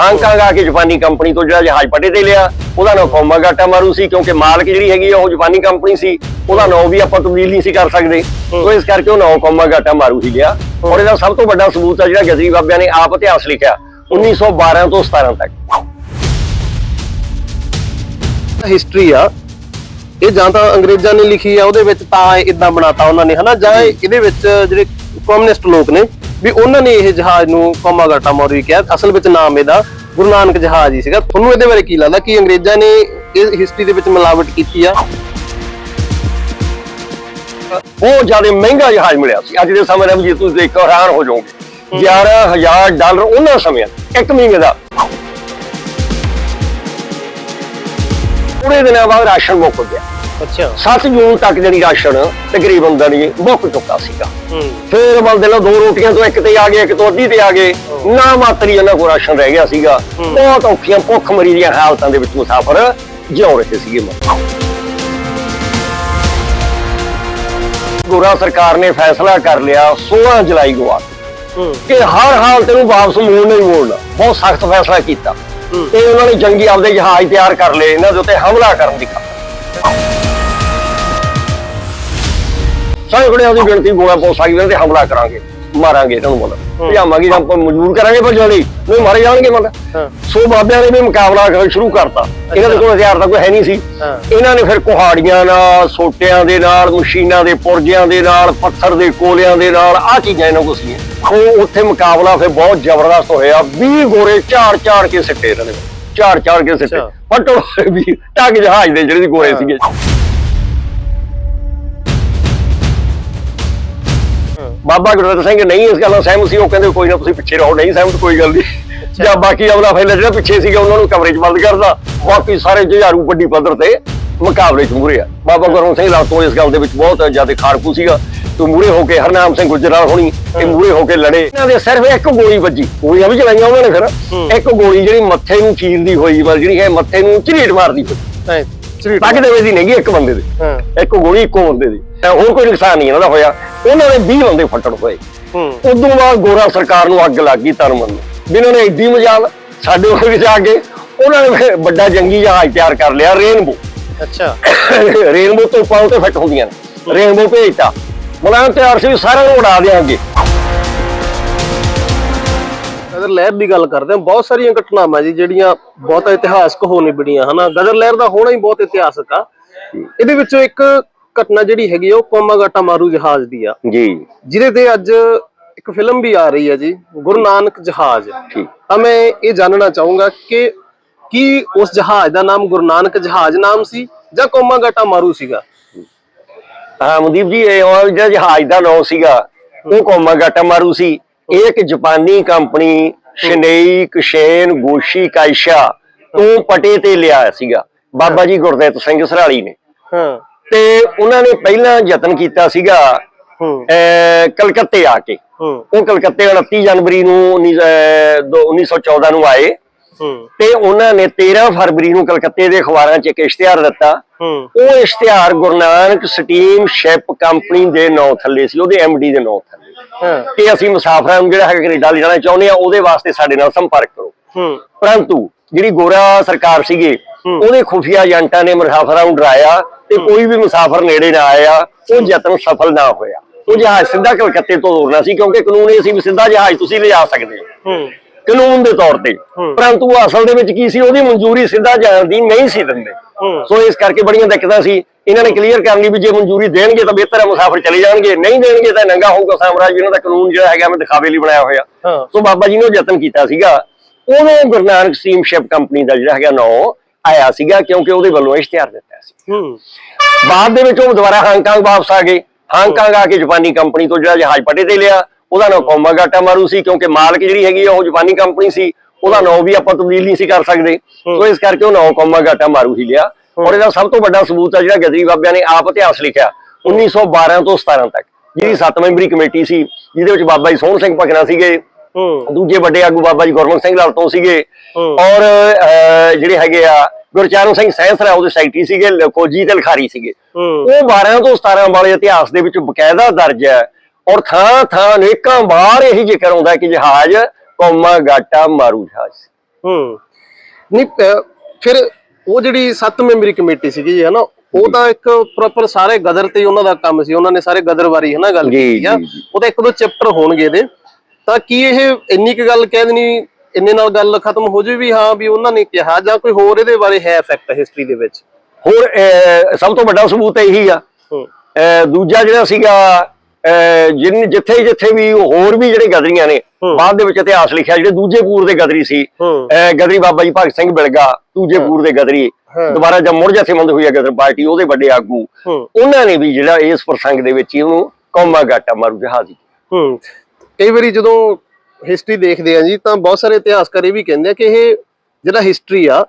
Hong Kong ਆ ਕੇ ਜਾਪਾਨੀ company ਤੋਂ ਜਿਹੜਾ ਜਹਾਜ਼ ਪੱਟੇ ਤੇ ਲਿਆ ਉਹਦਾ ਨਾਮ ਕੋਮਾਗਾਟਾ ਮਾਰੂ ਸੀ ਕਿਉਂਕਿ ਮਾਲਕ ਜਿਹੜੀ ਹੈਗੀ ਆ ਉਹ ਜਾਪਾਨੀ ਕੰਪਨੀ ਸੀ ਉਹਦਾ ਨਾਮ ਵੀ ਆਪਾਂ ਤਬਦੀਲ ਨਹੀਂ ਸੀ ਕਰ ਸਕਦੇ। ਸੋ ਇਸ ਕਰਕੇ ਉਹ ਨਾਮ ਕੋਮਾਗਾਟਾ ਮਾਰੂ ਹੀ ਲਿਆ। ਔਰ ਇਹਦਾ ਸਭ ਤੋਂ ਵੱਡਾ ਸਬੂਤ ਆ ਜਿਹੜਾ ਗਜਰੀ ਬਾਬਿਆਂ ਨੇ ਆਪ ਇਤਿਹਾਸ ਲਿਖਿਆ 1912 ਤੋਂ 17 ਤੱਕ। ਹਿਸਟਰੀ ਆ। ਇਹ ਜਾਂ ਤਾਂ ਅੰਗਰੇਜ਼ਾਂ ਨੇ ਲਿਖੀ ਆ ਉਹਦੇ ਵਿੱਚ ਤਾਂ ਇਦਾਂ ਬਣਾਤਾ ਉਹਨਾਂ ਨੇ ਹਨਾ? ਜਾਂ ਇਹ- ਇਹਦੇ ਵਿੱਚ ਜਿਹੜੇ ਕਮਿਊਨਿਸਟ ਲੋਕ ਨੇ ਵੀ ਉਹਨਾਂ ਨੇ ਇਹ ਜਹਾਜ਼ ਨੂੰ ਕੋਮਾਗਾਟਾ ਮੋਰੀ ਕਿਹਾ। ਅਸਲ ਵਿੱਚ ਨਾਮ ਇਹਦਾ ਗੁਰੂ ਨਾਨਕ ਜਹਾਜ਼ ਹੀ ਸੀਗਾ। ਤੁਹਾਨੂੰ ਇਹਦੇ ਬਾਰੇ ਕੀ ਲੱਗਦਾ? ਕਿ ਅੰਗਰੇਜ਼ਾਂ ਨੇ ਇਹ ਹਿਸਟਰੀ ਦੇ ਵਿੱਚ ਮਿਲਾਵਟ ਕੀਤੀ ਆ? ਬਹੁਤ ਜ਼ਿਆਦਾ ਮਹਿੰਗਾ ਜਹਾਜ਼ ਮਿਲਿਆ ਸੀ। ਅੱਜ ਦੇ ਸਮੇਂ ਦੇ ਵਿੱਚ ਜੇ ਤੁਸੀਂ ਦੇਖੋ ਹੈਰਾਨ ਹੋ ਜਾਓਗੇ। 11000 ਡਾਲਰ ਉਹਨਾਂ ਸਮਿਆਂ ਇੱਕ ਮਹੀਨੇ ਦਾ। ਪੂਰੇ ਦਿਨਾਂ ਬਾਅਦ ਰਾਸ਼ਨ ਮੁੱਕ ਗਿਆ। ਅੱਛਾ। 7 ਜੂਨ ਤੱਕ ਜਿਹੜੀ ਰਾਸ਼ਨ ਤਕਰੀਬਨ ਦਣੀ ਮੁੱਕ ਚੁੱਕਾ ਸੀਗਾ। ਫਿਰ ਬੰਦੇ ਨਾਲ ਦੋ ਰੋਟੀਆਂ ਤੋਂ ਇੱਕ ਤੇ ਆ ਗਏ ਇੱਕ ਤੋਂ ਅੱਧੀ ਤੇ ਆ ਗਏ। ਨਾ ਮਾਤਰੀ ਇਹਨਾਂ ਕੋਲ ਰਾਸ਼ਨ ਰਹਿ ਗਿਆ ਸੀਗਾ। ਬਹੁਤ ਔਖੀਆਂ ਭੁੱਖ ਮਰੀ ਦੀਆਂ ਹਾਲਤਾਂ ਦੇ ਵਿੱਚ ਮੁਸਾਫਰ ਜਿਉ ਰਹੇ ਸੀਗੇ ਗੋਰਾ ਸਰਕਾਰ ਨੇ ਫੈਸਲਾ ਕਰ ਲਿਆ 16 ਜੁਲਾਈ ਨੂੰ ਆ ਕੇ ਹਰ ਹਾਲਤ ਨੂੰ ਵਾਪਸ ਮੋੜਨਾ ਹੀ ਮੋੜਨਾ। ਬਹੁਤ ਸਖਤ ਫੈਸਲਾ ਕੀਤਾ। ਤੇ ਉਹਨਾਂ ਨੇ ਜੰਗੀ ਆਪਦੇ ਜਹਾਜ਼ ਤਿਆਰ ਕਰ ਲਏ ਇਹਨਾਂ ਦੇ ਉੱਤੇ ਹਮਲਾ ਕਰਨ ਦੀ ਖਾਤਰ ਸੈਂਕੜਿਆਂ ਦੀ ਗਿਣਤੀ ਗੋਲਾ ਪੋ ਸਕਦੀ ਤੇ ਹਮਲਾ ਕਰਾਂਗੇ ਮਾਰਾਂਗੇ ਇਹਨਾਂ ਨੂੰ ਮਤਲਬ ਭਜਾਵਾਂਗੇ ਜਾਂ ਮਜਬੂਰ ਕਰਾਂਗੇ ਪਰ ਜਲਦੀ ਨਹੀਂ ਮਾਰੇ ਜਾਣਗੇ ਮਤਲਬ। ਸੋ ਬਾਬਿਆਂ ਨੇ ਵੀ ਮੁਕਾਬਲਾ ਕਰਨਾ ਸ਼ੁਰੂ ਕਰਤਾ। ਇਹਨਾਂ ਦੇ ਕੋਲ ਹਥਿਆਰ ਤਾਂ ਕੋਈ ਹੈ ਨਹੀਂ ਸੀ। ਇਹਨਾਂ ਨੇ ਫਿਰ ਕੁਹਾੜੀਆਂ ਨਾਲ ਸੋਟਿਆਂ ਦੇ ਨਾਲ ਮਸ਼ੀਨਾਂ ਦੇ ਪੁਰਜਿਆਂ ਦੇ ਨਾਲ ਪੱਥਰ ਦੇ ਕੋਲਿਆਂ ਦੇ ਨਾਲ ਆਹ ਚੀਜ਼ਾਂ ਇਹਨਾਂ ਕੋਲ ਸੀਗੀਆਂ। ਉਹ ਉੱਥੇ ਮੁਕਾਬਲਾ ਫਿਰ ਬਹੁਤ ਜ਼ਬਰਦਸਤ ਹੋਇਆ। 20 ਗੋਰੇ ਝਾੜ ਝਾੜ ਕੇ ਸਿੱਟੇ ਇਹਨਾਂ ਨੇ। ਝਾੜ ਝਾੜ ਕੇ ਸਿੱਟੇ। ਫਟੋ ਵੀ ਟੱਗ ਜਹਾਜ਼ ਦੇ ਜਿਹੜੇ ਗੋਰੇ। ਸੀਗੇ। ਬਾਬਾ ਗੁਰਦਿੱਤ ਸਿੰਘ ਨਹੀਂ ਇਸ ਗੱਲ ਨਾਲ ਸਹਿਮਤ ਸੀ ਉਹ ਕਹਿੰਦੇ ਕੋਈ ਨਾ ਤੁਸੀਂ ਪਿੱਛੇ ਰਹੋ ਨਹੀਂ ਸਹਿਮਤ ਕੋਈ ਗੱਲ ਨਹੀਂ ਜਾਂ ਬਾਕੀ ਅਗਲਾ ਫੈਲਾ ਜਿਹੜਾ ਪਿੱਛੇ ਸੀਗਾ ਉਹਨਾਂ ਨੂੰ ਕਵਰੇਜ ਬੰਦ ਕਰਦਾ। ਬਾਕੀ ਸਾਰੇ ਜੁਝਾਰੂ ਵੱਡੀ ਪੱਧਰ ਤੇ ਮੁਕਾਬਲੇ 'ਚ ਮੂਰੇ ਆ। ਬਾਬਾ ਗੁਰਮ ਸਿੰਘ ਲਾਤੋਂ ਇਸ ਗੱਲ ਦੇ ਵਿੱਚ ਬਹੁਤ ਜ਼ਿਆਦਾ ਖਾੜਕੂ ਸੀਗਾ। ਤੇ ਮੂਰੇ ਹੋ ਕੇ ਹਰਨਾਮ ਸਿੰਘ ਗੁਜਰਾਲ ਹੋਣੀ ਤੇ ਮੂਰੇ ਹੋ ਕੇ ਲੜੇ। ਇਹਨਾਂ ਦੇ ਸਿਰਫ ਇੱਕ ਗੋਲੀ ਵੱਜੀ। ਗੋਲੀਆਂ ਵੀ ਚਲਾਈਆਂ ਉਹਨਾਂ ਨੇ ਫਿਰ। ਇੱਕ ਗੋਲੀ ਜਿਹੜੀ ਮੱਥੇ ਨੂੰ ਚੀਰਦੀ ਹੋਈ ਮਤਲਬ ਜਿਹੜੀ ਹੈ ਮੱਥੇ ਨੂੰ ਝਰੀਟ ਮਾਰਦੀ ਹੋਈ। ਚਰੀ ਪੱਗ ਦੇ ਵਿੱਚ ਨਹੀਂ ਇੱਕ ਬੰਦੇ ਦੇ। ਹਾਂ। ਇੱਕ ਗੋਲੀ ਇੱਕੋ ਬੰਦੇ ਦੀ ਹੋਰ ਕੋਈ ਨੁਕਸਾਨ ਨਹੀਂ ਇਹਨਾਂ ਦਾ ਹੋਇਆ। ਉਹਨਾਂ ਦੇ 20 ਬੰਦੇ ਫੱਟੜ ਹੋਏ ਹੂੰ। ਉਦੋਂ ਬਾਅਦ ਗੋਰਾ ਸਰਕਾਰ ਨੂੰ ਅੱਗ ਲੱਗ ਗਈ ਨੂੰ ਵੀ ਇਹਨਾਂ ਨੇ ਐਡੀ ਮਜਾਲ ਸਾਡੇ ਕੋਲ ਆ ਕੇ ਉਹਨਾਂ ਨੇ ਫਿਰ ਵੱਡਾ ਜੰਗੀ ਜਹਾਜ਼ ਤਿਆਰ ਕਰ ਲਿਆ ਰੇਨਬੋ। ਅੱਛਾ। ਰੇਨਬੋ ਤੋਂ ਪਾਉ ਤੇ ਫਿੱਟ ਹੁੰਦੀਆਂ ਨੇ। ਰੇਨਬੋ ਭੇਜਤਾ। ਮੁਲਾਇਮ ਤਿਆਰ ਸੀ ਸਾਰਿਆਂ ਨੂੰ ਉਡਾ ਦੇਾਂਗੇ ਗਦਰ ਲਹਿਰ ਦੀ ਗੱਲ ਕਰਦੇ ਹਾਂ ਬਹੁਤ ਸਾਰੀਆਂ ਘਟਨਾਵਾਂ ਜੀ ਜਿਹੜੀਆਂ ਬਹੁਤ ਇਤਿਹਾਸਕ ਹੋ ਨਿਬੜੀਆਂ ਹਨਾ? ਗਦਰ ਲਹਿਰ ਦਾ ਹੋਣਾ ਹੀ ਬਹੁਤ ਇਤਿਹਾਸਕ ਆ। ਇਹਦੇ ਵਿੱਚੋਂ ਇੱਕ ਘਟਨਾ ਜਿਹੜੀ ਹੈਗੀ ਆ ਉਹ ਕੋਮਾਗਾਟਾ ਮਾਰੂ ਜਹਾਜ਼ ਦੀ ਆ। ਜੀ। ਜਿਹਦੇ ਤੇ ਅੱਜ ਇੱਕ ਫਿਲਮ ਵੀ ਆ ਰਹੀ ਹੈ ਜੀ ਗੁਰੂ ਨਾਨਕ ਜਹਾਜ਼। ਠੀਕ। ਤਾਂ ਮੈਂ ਇਹ ਜਾਣਨਾ ਚਾਹੂੰਗਾ ਕਿ ਕੀ ਉਸ ਜਹਾਜ਼ ਦਾ ਨਾਮ ਗੁਰੂ ਨਾਨਕ ਜਹਾਜ਼ ਨਾਮ ਸੀ ਜਾਂ ਕੋਮਾਗਾਟਾ ਮਾਰੂ ਸੀਗਾ? ਹਾਂ ਮਨਦੀਪ ਜੀ ਇਹ ਉਹ ਜਿਹੜਾ ਜਹਾਜ਼ ਦਾ ਨਾਮ ਸੀਗਾ ਉਹ ਕੋਮਾਗਾਟਾ ਮਾਰੂ ਸੀ। ਇਹ ਇੱਕ ਜਾਪਾਨੀ ਕੰਪਨੀ ਸ਼ਨੇਈ ਕਸ਼ੇਨ ਗੋਸ਼ੀ ਕਾਇਸ਼ਾ ਤੋਂ ਪਟੇ ਤੇ ਲਿਆ ਸੀਗਾ। ਬਾਬਾ ਜੀ ਗੁਰਦਿੱਤ ਸਿੰਘ ਸਰਾਲੀ ਨੇ। ਹਾਂ। ਤੇ ਉਹਨਾਂ ਨੇ ਪਹਿਲਾਂ ਯਤਨ ਕੀਤਾ ਸੀਗਾ ਹੂੰ। ਕਲਕੱਤੇ ਆ ਕੇ। ਹੂੰ। ਉਹ ਕਲਕੱਤੇ 29 ਜਨਵਰੀ ਨੂੰ 19 ਅਹ, ਦੋ- 1914 ਨੂੰ ਆਏ। ਹੂੰ। ਤੇ ਉਹਨਾਂ ਨੇ 13 ਫਰਵਰੀ ਨੂੰ ਕਲਕੱਤੇ ਦੇ ਅਖਬਾਰਾਂ 'ਚ ਇੱਕ ਇਸ਼ਤਿਹਾਰ ਦਿੱਤਾ। ਹੂੰ। ਉਹ ਇਸ਼ਤਿਹਾਰ Guru Nanak steamship company ਦੇ ਨਾਂ ਥੱਲੇ ਸੀ ਉਹਦੇ ਐਮਡੀ ਦੇ ਨਾਂ ਥੱਲੇ। ਹਾਂ। ਕਿ ਅਸੀਂ ਮੁਸਾਫਰਾਂ ਨੂੰ ਜਿਹੜਾ ਹੈਗਾ ਕੈਨੇਡਾ ਲੈ ਜਾਣਾ ਚਾਹੁੰਦੇ ਆ ਉਹਦੇ ਵਾਸਤੇ ਸਾਡੇ ਨਾਲ ਸੰਪਰਕ ਕਰੋ। ਹੂੰ। ਪਰੰਤੂ ਜਿਹੜੀ ਗੋਰਾ ਸਰਕਾਰ ਸੀਗੇ ਉਹਦੇ ਖੁਫੀਆ ਏਜੰਟਾਂ ਨੇ ਮੁਸਾਫਰਾਂ ਨੂੰ ਡਰਾਇਆ ਤੇ ਕੋਈ ਵੀ ਮੁਸਾਫਰ ਨੇੜੇ ਨਾ ਆਇਆ ਉਹ ਯਤਨ ਸਫਲ ਨਾ ਹੋਇਆ। ਉਹ ਜਹਾਜ਼ ਸਿੱਧਾ ਕਲਕੱਤੇ ਤੋਂ ਉੜਨਾ ਸੀ ਕਿਉਂਕਿ ਕਾਨੂੰਨ ਇਹ ਸੀ ਵੀ ਸਿੱਧਾ ਜਹਾਜ਼ ਤੁਸੀਂ ਲਿਜਾ ਸਕਦੇ ਹੋ। ਕਾਨੂੰਨ ਦੇ ਤੌਰ ਤੇ। ਪਰੰਤੂ ਅਸਲ ਦੇ ਵਿੱਚ ਕੀ ਸੀ ਉਹਦੀ ਮਨਜ਼ੂਰੀ ਸਿੱਧਾ ਜਾਣ ਦੀ ਨਹੀਂ ਸੀ ਦਿੰਦੇ। ਸੋ ਇਸ ਕਰਕੇ ਬੜੀਆਂ ਦਿੱਕਤਾਂ ਸੀ। ਇਹਨਾਂ ਨੇ ਕਲੀਅਰ ਕਰਨ ਲਈ ਵੀ ਜੇ ਮਨਜ਼ੂਰੀ ਦੇਣਗੇ ਤਾਂ ਬਿਹਤਰ ਹੈ ਮੁਸਾਫਰ ਚਲੇ ਜਾਣਗੇ। ਨਹੀਂ ਦੇਣਗੇ ਤਾਂ ਨੰਗਾ ਹੋਊਗਾ ਸਾਮਰਾਜ ਇਹਨਾਂ ਦਾ ਕਾਨੂੰਨ ਜਿਹੜਾ ਹੈਗਾ ਮੈਂ ਦਿਖਾਵੇ ਲਈ ਬਣਾਇਆ ਹੋਇਆ। ਸੋ ਬਾਬਾ ਜੀ ਨੇ ਉਹ ਯਤਨ ਕੀਤਾ ਸੀਗਾ। ਉਹਨੇ ਗੁਰੂ ਨਾਨਕ ਸਟੀਮਸ਼ਿਪ ਕੰਪਨੀ ਦਾ ਜਿਹੜਾ ਹੈਗਾ ਨਾਂ ਆਇਆ ਸੀਗਾ ਕਿਉਂਕਿ ਉਹਦੇ ਵੱਲੋਂ ਇਸ਼ਤਿਹਾਰ ਦਿੱਤਾ ਸੀ। ਹੂੰ। ਬਾਅਦ ਦੇ ਵਿੱਚ ਉਹ ਦੁਬਾਰਾ ਹਾਂਗਕਾਂਗ ਵਾਪਸ ਆ ਗਏ। ਹਾਂਗਕਾਂਗ ਆ ਕੇ ਜਾਪਾਨੀ ਕੰਪਨੀ ਤੋਂ ਜਿਹੜਾ ਜਹਾਜ਼ ਪੱਟੇ ਤੇ ਲਿਆ। ਉਹਦਾ ਨਾਮ ਕੋਮਾਗਾਟਾ ਮਾਰੂ ਸੀ ਕਿਉਂਕਿ ਮਾਲਕ ਜਿਹੜੀ ਹੈਗੀ ਉਹ ਜਾਪਾਨੀ ਕੰਪਨੀ ਸੀ। ਉਹਦਾ ਨਾਮ ਵੀ ਆਪਾਂ ਤਬਦੀਲ ਨਹੀਂ ਸੀ ਕਰ ਸਕਦੇ। ਸੋ ਇਸ ਕਰਕੇ ਉਹ ਨਾਮ ਕੋਮਾਗਾਟਾ ਮਾਰੂ ਹੀ ਲਿਆ। ਔਰ ਇਹਦਾ ਸਭ ਤੋਂ ਵੱਡਾ ਸਬੂਤ ਆ ਜਿਹੜਾ ਗਜਰੀ ਬਾਬਿਆਂ ਨੇ ਆਪ ਇਤਿਹਾਸ ਲਿਖਿਆ। 1912 ਤੋਂ 17 ਤੱਕ। ਜਿਹੜੀ 7 ਮੈਂਬਰੀ ਕਮੇਟੀ ਸੀ ਜਿਹਦੇ ਵਿੱਚ ਬਾਬਾ ਜੀ ਸੋਹਣ ਸਿੰਘ ਭਕਨਾ ਸੀਗੇ। ਦੂਜੇ ਵੱਡੇ ਆਗੂ ਬਾਬਾ ਜੀ ਗੁਰਮੁਖ ਸਿੰਘ ਲਾਲ ਤੋਂ ਸੀਗੇ। ਹੂੰ। ਔਰ ਜਿਹੜੇ ਹੈਗੇ ਆ ਗੁਰਚਰਨ ਸਿੰਘ ਸੈਂਸਰਾ ਉਹਦੇ ਸੈਕਟਰੀ ਸੀਗੇ ਖੋਜੀ ਤੇ ਲਖਾਰੀ ਸੀਗੇ। ਹੂੰ। ਉਹ 12 ਤੋਂ 17 ਵਾਲੇ ਇਤਿਹਾਸ ਦੇ ਵਿੱਚ ਬਕਾਇਦਾ ਦਰਜ ਹੈ। ਔਰ ਥਾਂ ਥਾਂ ਅਨੇਕਾਂ ਵਾਰ ਇਹੀ ਜ਼ਿਕਰ ਆਉਂਦਾ ਹੈ ਕਿ ਜਹਾਜ਼ ਕੌਮਾ ਗਾਟਾ ਮਾਰੂ ਜਹਾਜ਼। ਹੂੰ। ਨਹੀਂ ਫਿਰ ਉਹ ਜਿਹੜੀ ਸੱਤ ਮੈਂਬਰੀ ਕਮੇਟੀ ਸੀਗੀ ਜੀ ਹਨਾ ਉਹ ਤਾਂ ਇੱਕ ਪ੍ਰੋਪਰ ਸਾਰੇ ਗਦਰ ਤੇ ਹੀ ਉਹਨਾਂ ਦਾ ਕੰਮ ਸੀ। ਉਹਨਾਂ ਨੇ ਸਾਰੇ ਗਦਰ ਬਾਰੇ ਹਨਾ ਗੱਲ ਕੀਤੀ ਆ। ਉਹਦੇ ਇੱਕ ਦੋ ਚੈਪਟਰ ਹੋਣਗੇ ਇਹਦੇ। ਤਾਂ ਕੀ ਇਹ ਇੰਨੀ ਕੁ ਗੱਲ ਕਹਿ ਦੇਣੀ ਇੰਨੇ ਨਾਲ ਗੱਲ ਖਤਮ ਹੋ ਜਾਵੇ ਵੀ ਹਾਂ ਵੀ ਉਹਨਾਂ ਨੇ ਕਿਹਾ ਜਾਂ ਕੋਈ ਹੋਰ ਇਹਦੇ ਬਾਰੇ ਹੈ ਫੈਕਟ ਹਿਸਟਰੀ ਦੇ ਵਿੱਚ? ਹੋਰ ਸਭ ਤੋਂ ਵੱਡਾ ਸਬੂਤ ਇਹੀ ਆ। ਹੂੰ। ਦੂਜਾ ਜਿਹੜਾ ਸੀਗਾ ਜਿਨ ਜਿੱਥੇ ਜਿੱਥੇ ਵੀ ਹੋਰ ਵੀ ਜਿਹੜੇ ਗਦਰੀਆਂ ਨੇ ਹੂੰ। ਬਾਅਦ ਦੇ ਵਿੱਚ ਇਤਿਹਾਸ ਲਿਖਿਆ ਜਿਹੜੇ ਦੂਜੇ ਪੂਰ ਦੇ ਗਦਰੀ ਸੀ ਹੂੰ। ਗਦਰੀ ਬਾਬਾ ਜੀ ਭਗਤ ਸਿੰਘ ਬਿਲਗਾ ਦੂਜੇ ਪੂਰ ਦੇ ਗਦਰੀ ਹਾਂ। ਦੁਬਾਰਾ ਜਦ ਮੁੜ ਜਥੇਬੰਦ ਹੋਈ ਆ ਗਦਰ ਪਾਰਟੀ ਉਹਦੇ ਵੱਡੇ ਆਗੂ ਹੂੰ। ਉਹਨਾਂ ਨੇ ਵੀ ਜਿਹੜਾ ਇਸ ਪ੍ਰਸੰਗ ਦੇ ਵਿੱਚ ਹੀ ਉਹਨੂੰ ਕੌਮਾ ਗਾਟਾ ਮਾਰੂ ਜਹਾਜ਼। ਹੂੰ। ਕਈ ਵਾਰੀ ਜਦੋਂ ਹਿਸਟਰੀ ਦੇਖਦੇ ਆ ਜੀ ਤਾਂ ਬਹੁਤ ਸਾਰੇ ਇਤਿਹਾਸਕਾਰ ਇਹ ਵੀ ਕਹਿੰਦੇ ਆ ਕਿ ਇਹ ਜਿਹੜਾ ਹਿਸਟਰੀ ਆ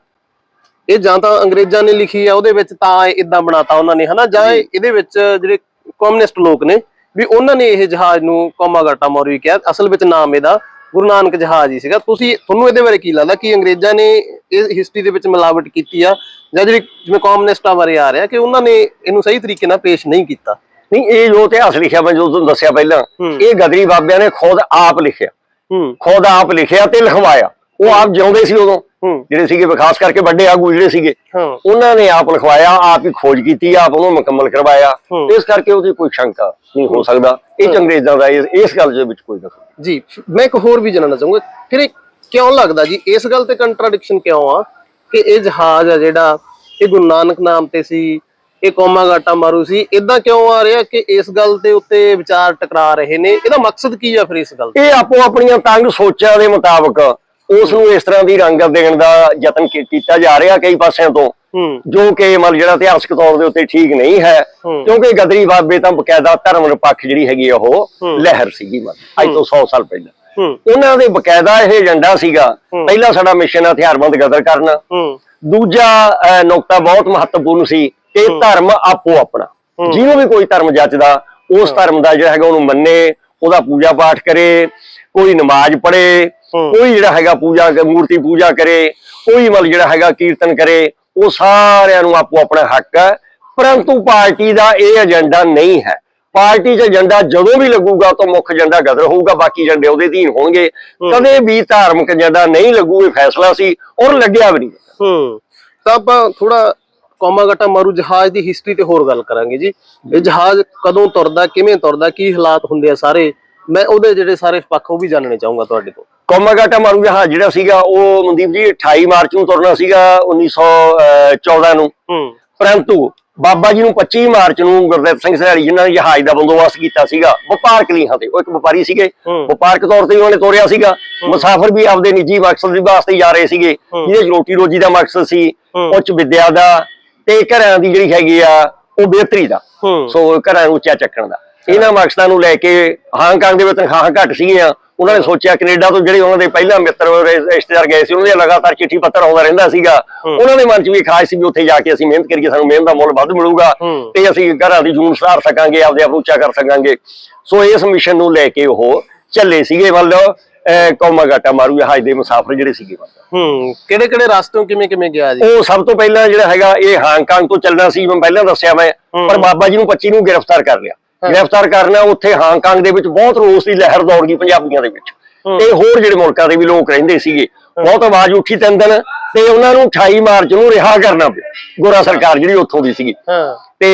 ਇਹ ਜਾਂ ਤਾਂ ਅੰਗਰੇਜ਼ਾਂ ਨੇ ਲਿਖੀ ਆ ਉਹਦੇ ਵਿੱਚ ਤਾਂ ਇਦਾਂ ਬਣਾਤਾ ਉਹਨਾਂ ਨੇ ਹਨਾ? ਜਾਂ ਇਹ- ਇਹਦੇ ਵਿੱਚ ਜਿਹੜੇ ਕਮਿਊਨਿਸਟ ਲੋਕ ਨੇ ਵੀ ਉਹਨਾਂ ਨੇ ਇਹ ਜਹਾਜ਼ ਨੂੰ ਕੌਮਾਗਾਟਾ ਮੋਰੀ ਕਿਹਾ। ਅਸਲ ਵਿੱਚ ਨਾਮ ਇਹਦਾ ਗੁਰੂ ਨਾਨਕ ਜਹਾਜ਼ ਹੀ ਸੀਗਾ। ਤੁਸੀਂ ਤੁਹਾਨੂੰ ਇਹਦੇ ਬਾਰੇ ਕੀ ਲੱਗਦਾ ਕਿ ਅੰਗਰੇਜ਼ਾਂ ਨੇ ਇਹ ਹਿਸਟਰੀ ਦੇ ਵਿੱਚ ਮਿਲਾਵਟ ਕੀਤੀ ਆ? ਜਾਂ ਜਿਹੜੀ ਜਿਵੇਂ ਕਮਿਊਨਿਸਟਾਂ ਬਾਰੇ ਆ ਰਿਹਾ ਕਿ ਉਹਨਾਂ ਨੇ ਇਹਨੂੰ ਸਹੀ ਤਰੀਕੇ ਨਾਲ ਪੇਸ਼ ਨਹੀਂ ਕੀਤਾ? ਨਹੀਂ ਇਹ ਜੋ ਇਤਿਹਾਸ ਲਿਖਿਆ ਮੈਂ ਜੋ ਤੁਹਾਨੂੰ ਦੱਸਿਆ ਪਹਿਲਾਂ। ਇਹ ਗਦਰੀ ਬਾਬਿਆਂ ਨੇ ਖੁਦ ਆਪ ਲਿਖਿਆ। ਖੁਦ ਆਪ ਲਿਖਿਆ ਤੇ ਲਿਖਵਾਇਆ। ਉਹ ਆਪ ਜਿਉਂਦੇ ਸੀ ਉਦੋਂ। ਜਿਹੜੇ ਸੀਗੇ ਖਾਸ ਕਰਕੇ ਵੱਡੇ ਆਗੂ ਜਿਹੜੇ ਸੀਗੇ ਉਹਨਾਂ ਨੇ ਆਪ ਲਿਖਵਾਇਆ ਆਪ ਹੀ ਖੋਜ ਕੀਤੀ ਆਪ ਉਹਨੂੰ ਮੁਕੰਮਲ ਕਰਵਾਇਆ। ਇਸ ਕਰਕੇ ਉਹਦੀ ਕੋਈ ਸ਼ੰਕਾ ਨਹੀਂ ਹੋ ਸਕਦਾ। ਇਹ ਅੰਗਰੇਜ਼ਾਂ ਦਾ ਇਸ ਗੱਲ ਦੇ ਵਿੱਚ ਕੋਈ ਨਹੀਂ। ਜੀ ਮੈਂ ਇੱਕ ਹੋਰ ਵੀ ਜਾਣਨਾ ਚਾਹੂੰਗਾ। ਫਿਰ ਇਹ ਕਿਉਂ ਲੱਗਦਾ ਜੀ? ਇਸ ਗੱਲ ਤੇ ਕੰਟਰਡਿਕਸ਼ਨ ਕਿਉਂ ਆ? ਕਿ ਇਹ ਜਹਾਜ਼ ਆ ਜਿਹੜਾ ਇਹ ਗੁਰੂ ਨਾਨਕ ਨਾਮ ਤੇ ਸੀ ਇਹ ਕੌਮਾ ਗਾਟਾ ਮਾਰੂ ਸੀ। ਇਦਾਂ ਕਿਉਂ ਆ ਰਿਹਾ ਕਿ ਇਸ ਗੱਲ ਦੇ ਉੱਤੇ ਵਿਚਾਰ ਟਕਰਾ ਰਹੇ ਨੇ? ਇਹਦਾ ਮਕਸਦ ਕੀ ਆ ਫਿਰ ਇਸ ਗੱਲ ਦਾ? ਇਹ ਆਪੋ ਆਪਣੀਆਂ ਤੰਗ ਸੋਚਾਂ ਦੇ ਮੁਤਾਬਕ ਉਸ ਨੂੰ ਇਸ ਤਰ੍ਹਾਂ ਦੀ ਰੰਗਤ ਦੇਣ ਦਾ ਯਤਨ ਕੀਤਾ ਜਾ ਰਿਹਾ ਕਈ ਪਾਸਿਆਂ ਤੋਂ। ਜੋ ਕਿ ਮਤਲਬ ਜਿਹੜਾ ਇਤਿਹਾਸਕ ਤੌਰ ਦੇ ਉੱਤੇ ਠੀਕ ਨਹੀਂ ਹੈ। ਕਿਉਂਕਿ ਗਦਰੀ ਬਾਬੇ ਤਾਂ ਬਕਾਇਦਾ ਧਰਮ ਨਿਰਪੱਖ ਜਿਹੜੀ ਹੈਗੀ ਆ ਉਹ। ਲਹਿਰ ਸੀਗੀ ਮਤਲਬ। ਅੱਜ ਤੋਂ 100 ਸਾਲ ਪਹਿਲਾਂ। ਉਹਨਾਂ ਦੇ ਬਕਾਇਦਾ ਇਹ ਏਜੰਡਾ ਸੀਗਾ। ਪਹਿਲਾ ਸਾਡਾ ਮਿਸ਼ਨ ਹਥਿਆਰਬੰਦ ਗਦਰ ਕਰਨਾ। ਦੂਜਾ ਨੁਕਤਾ ਬਹੁਤ ਮਹੱਤਵਪੂਰਨ ਸੀ। ਕਿ ਧਰਮ ਆਪੋ ਆਪਣਾ। ਜਿਹਨੂੰ ਵੀ ਕੋਈ ਧਰਮ ਜੱਚਦਾ ਉਸ ਧਰਮ ਦਾ ਜਿਹੜਾ ਹੈਗਾ ਉਹਨੂੰ ਮੰਨੇ ਉਹਦਾ ਪੂਜਾ ਪਾਠ ਕਰੇ ਕੋਈ ਨਮਾਜ਼ ਪੜ੍ਹੇ ਹੂੰ। ਕੋਈ ਜਿਹੜਾ ਹੈਗਾ ਪੂਜਾ ਮੂਰਤੀ ਪੂਜਾ ਕਰੇ ਕੋਈ ਮਤਲਬ ਜਿਹੜਾ ਹੈਗਾ ਕੀਰਤਨ ਕਰੇ ਉਹ ਸਾਰਿਆਂ ਨੂੰ ਆਪੋ ਆਪਣਾ ਹੱਕ ਹੈ। ਪਰੰਤੂ ਪਾਰਟੀ ਦਾ ਇਹ ਏਜੰਡਾ ਨਹੀਂ ਹੈ। ਪਾਰਟੀ 'ਚ ਏਜੰਡਾ ਜਦੋਂ ਵੀ ਲੱਗੂਗਾ ਤਾਂ ਮੁੱਖ ਏਜੰਡਾ ਗਦਰ ਹੋਊਗਾ ਬਾਕੀ ਏਜੰਡੇ ਉਹਦੇ ਅਧੀਨ ਹੋਣਗੇ। ਕਦੇ ਵੀ ਧਾਰਮਿਕ ਏਜੰਡਾ ਨਹੀਂ ਲੱਗੂ ਇਹ ਫੈਸਲਾ ਸੀ ਔਰ ਲੱਗਿਆ ਵੀ ਨਹੀਂ। ਹੂੰ। ਤਾਂ ਆਪਾਂ ਥੋੜਾ ਕੌਮਾਗਾਟਾ ਮਾਰੂ ਜਹਾਜ਼ ਦੀ ਹਿਸਟਰੀ ਤੇ ਹੋਰ ਗੱਲ ਕਰਾਂਗੇ ਜੀ। ਇਹ ਜਹਾਜ਼ ਕਦੋਂ ਤੁਰਦਾ ਕਿਵੇਂ ਤੁਰਦਾ ਕੀ ਹਾਲਾਤ ਹੁੰਦੇ ਆ ਸਾਰੇ ਮੈਂ ਉਹਦੇ ਜਿਹੜੇ ਸਾਰੇ ਪੱਖ ਉਹ ਵੀ ਜਾਣਨੇ ਚਾਹੂੰਗਾ ਤੁਹਾਡੇ ਤੋਂ। ਕੋਮਾਗਾਟਾ ਮਾਰੂ ਜਹਾਜ਼ ਜਿਹੜਾ ਸੀਗਾ ਉਹ ਮਨਦੀਪ ਜੀ 28 ਮਾਰਚ ਨੂੰ ਤੁਰਨਾ ਸੀਗਾ 1914 ਨੂੰ। ਹੂੰ। ਪਰੰਤੂ ਬਾਬਾ ਜੀ ਨੂੰ 25 ਮਾਰਚ ਨੂੰ ਗੁਰਦੇਵ ਸਿੰਘ ਸਹਾਰੀ ਜਿਨ੍ਹਾਂ ਨੇ ਜਹਾਜ਼ ਦਾ ਬੰਦੋਬਸਤ ਕੀਤਾ ਸੀਗਾ ਵਪਾਰਕ ਲੀਹਾਂ ਤੇ ਉਹ ਇੱਕ ਵਪਾਰੀ ਸੀਗੇ। ਵਪਾਰਕ ਤੌਰ ਤੇ ਉਹਨਾਂ ਨੇ ਤੋਰਿਆ ਸੀਗਾ। ਮੁਸਾਫਰ ਵੀ ਆਪਦੇ ਨਿੱਜੀ ਮਕਸਦ ਦੇ ਵਾਸਤੇ ਜਾ ਰਹੇ ਸੀਗੇ। ਜਿਹਦੇ ਰੋਟੀ ਰੋਜੀ ਦਾ ਮਕਸਦ ਸੀ। ਉੱਚ ਵਿਦਿਆ ਦਾ ਤੇ ਘਰਾਂ ਦੀ ਜਿਹੜੀ ਹੈਗੀ ਆ ਉਹ ਬਿਹਤਰੀ ਦਾ। ਸੋ ਘਰਾਂ ਨੂੰ ਉੱਚਾ ਚੱਕਣ ਦਾ। ਇਹਨਾਂ ਮਕਸਦਾਂ ਨੂੰ ਲੈ ਕੇ ਹਾਂਗਕਾਂਗ ਦੇ ਵਿੱਚ ਤਨਖਾਹਾਂ ਘੱਟ ਸੀਗੀਆਂ। ਉਹਨਾਂ ਨੇ ਸੋਚਿਆ ਕੈਨੇਡਾ ਤੋਂ ਜਿਹੜੇ ਉਹਨਾਂ ਦੇ ਪਹਿਲਾਂ ਮਿੱਤਰ ਰਿਸ਼ਤੇਦਾਰ ਗਏ ਸੀ ਉਹਨਾਂ ਦੇ ਲਗਾਤਾਰ ਚਿੱਠੀ ਪੱਤਰ ਆਉਂਦਾ ਰਹਿੰਦਾ ਸੀਗਾ। ਉਹਨਾਂ ਦੇ ਮਨ 'ਚ ਵੀ ਖਾਸ ਸੀ ਵੀ ਉੱਥੇ ਜਾ ਕੇ ਅਸੀਂ ਮਿਹਨਤ ਕਰੀਏ ਸਾਨੂੰ ਮਿਹਨਤ ਦਾ ਮੁੱਲ ਵੱਧ ਮਿਲੂਗਾ। ਤੇ ਅਸੀਂ ਘਰਾਂ ਦੀ ਜੂਨ ਸੁਧਾਰ ਸਕਾਂਗੇ ਆਪਦੇ ਆਪ ਨੂੰ ਉੱਚਾ ਕਰ ਸਕਾਂਗੇ। ਸੋ ਇਸ ਮਿਸ਼ਨ ਨੂੰ ਲੈ ਕੇ ਉਹ ਚੱਲੇ ਸੀਗੇ ਮਤਲਬ ਕੌਮਾਗਾਟਾ ਮਾਰੂ ਜਹਾਜ਼ ਦੇ ਮੁਸਾਫਰ ਜਿਹੜੇ ਸੀਗੇ ਹੂੰ ਕਿਹੜੇ ਕਿਹੜੇ ਰਸਤੋਂ ਕਿਵੇਂ ਕਿਵੇਂ ਗਿਆ ਜੀ ਉਹ ਸਭ ਤੋਂ ਪਹਿਲਾਂ ਜਿਹੜਾ ਹੈਗਾ ਇਹ ਹਾਂਗਕਾਂਗ ਤੋਂ ਚੱਲਣਾ ਸੀ ਮੈਂ ਪਹਿਲਾਂ ਦੱਸਿਆ ਮੈਂ। ਪਰ ਬਾਬਾ ਜੀ ਨੂੰ 25 ਨੂੰ ਗ੍ਰਿਫਤਾਰ ਕਰ ਲਿਆ। ਗ੍ਰਿਫਤਾਰ ਕਰਨਾ ਉੱਥੇ ਹਾਂਗਕਾਂਗ ਦੇ ਵਿੱਚ ਬਹੁਤ ਰੋਸ ਦੀ ਲਹਿਰ ਦੌੜ ਗਈ ਪੰਜਾਬੀਆਂ ਦੇ ਵਿੱਚ ਹੂੰ। ਤੇ ਹੋਰ ਜਿਹੜੇ ਮੁਲਕਾਂ ਦੇ ਵੀ ਲੋਕ ਰਹਿੰਦੇ ਸੀਗੇ ਬਹੁਤ ਆਵਾਜ਼ ਉੱਠੀ ਤਿੰਨ ਦਿਨ ਤੇ ਉਹਨਾਂ ਨੂੰ 28 ਮਾਰਚ ਨੂੰ ਰਿਹਾ ਕਰਨਾ ਪਿਆ। ਗੋਰਾ ਸਰਕਾਰ ਜਿਹੜੀ ਉੱਥੋਂ ਦੀ ਸੀਗੀ। ਤੇ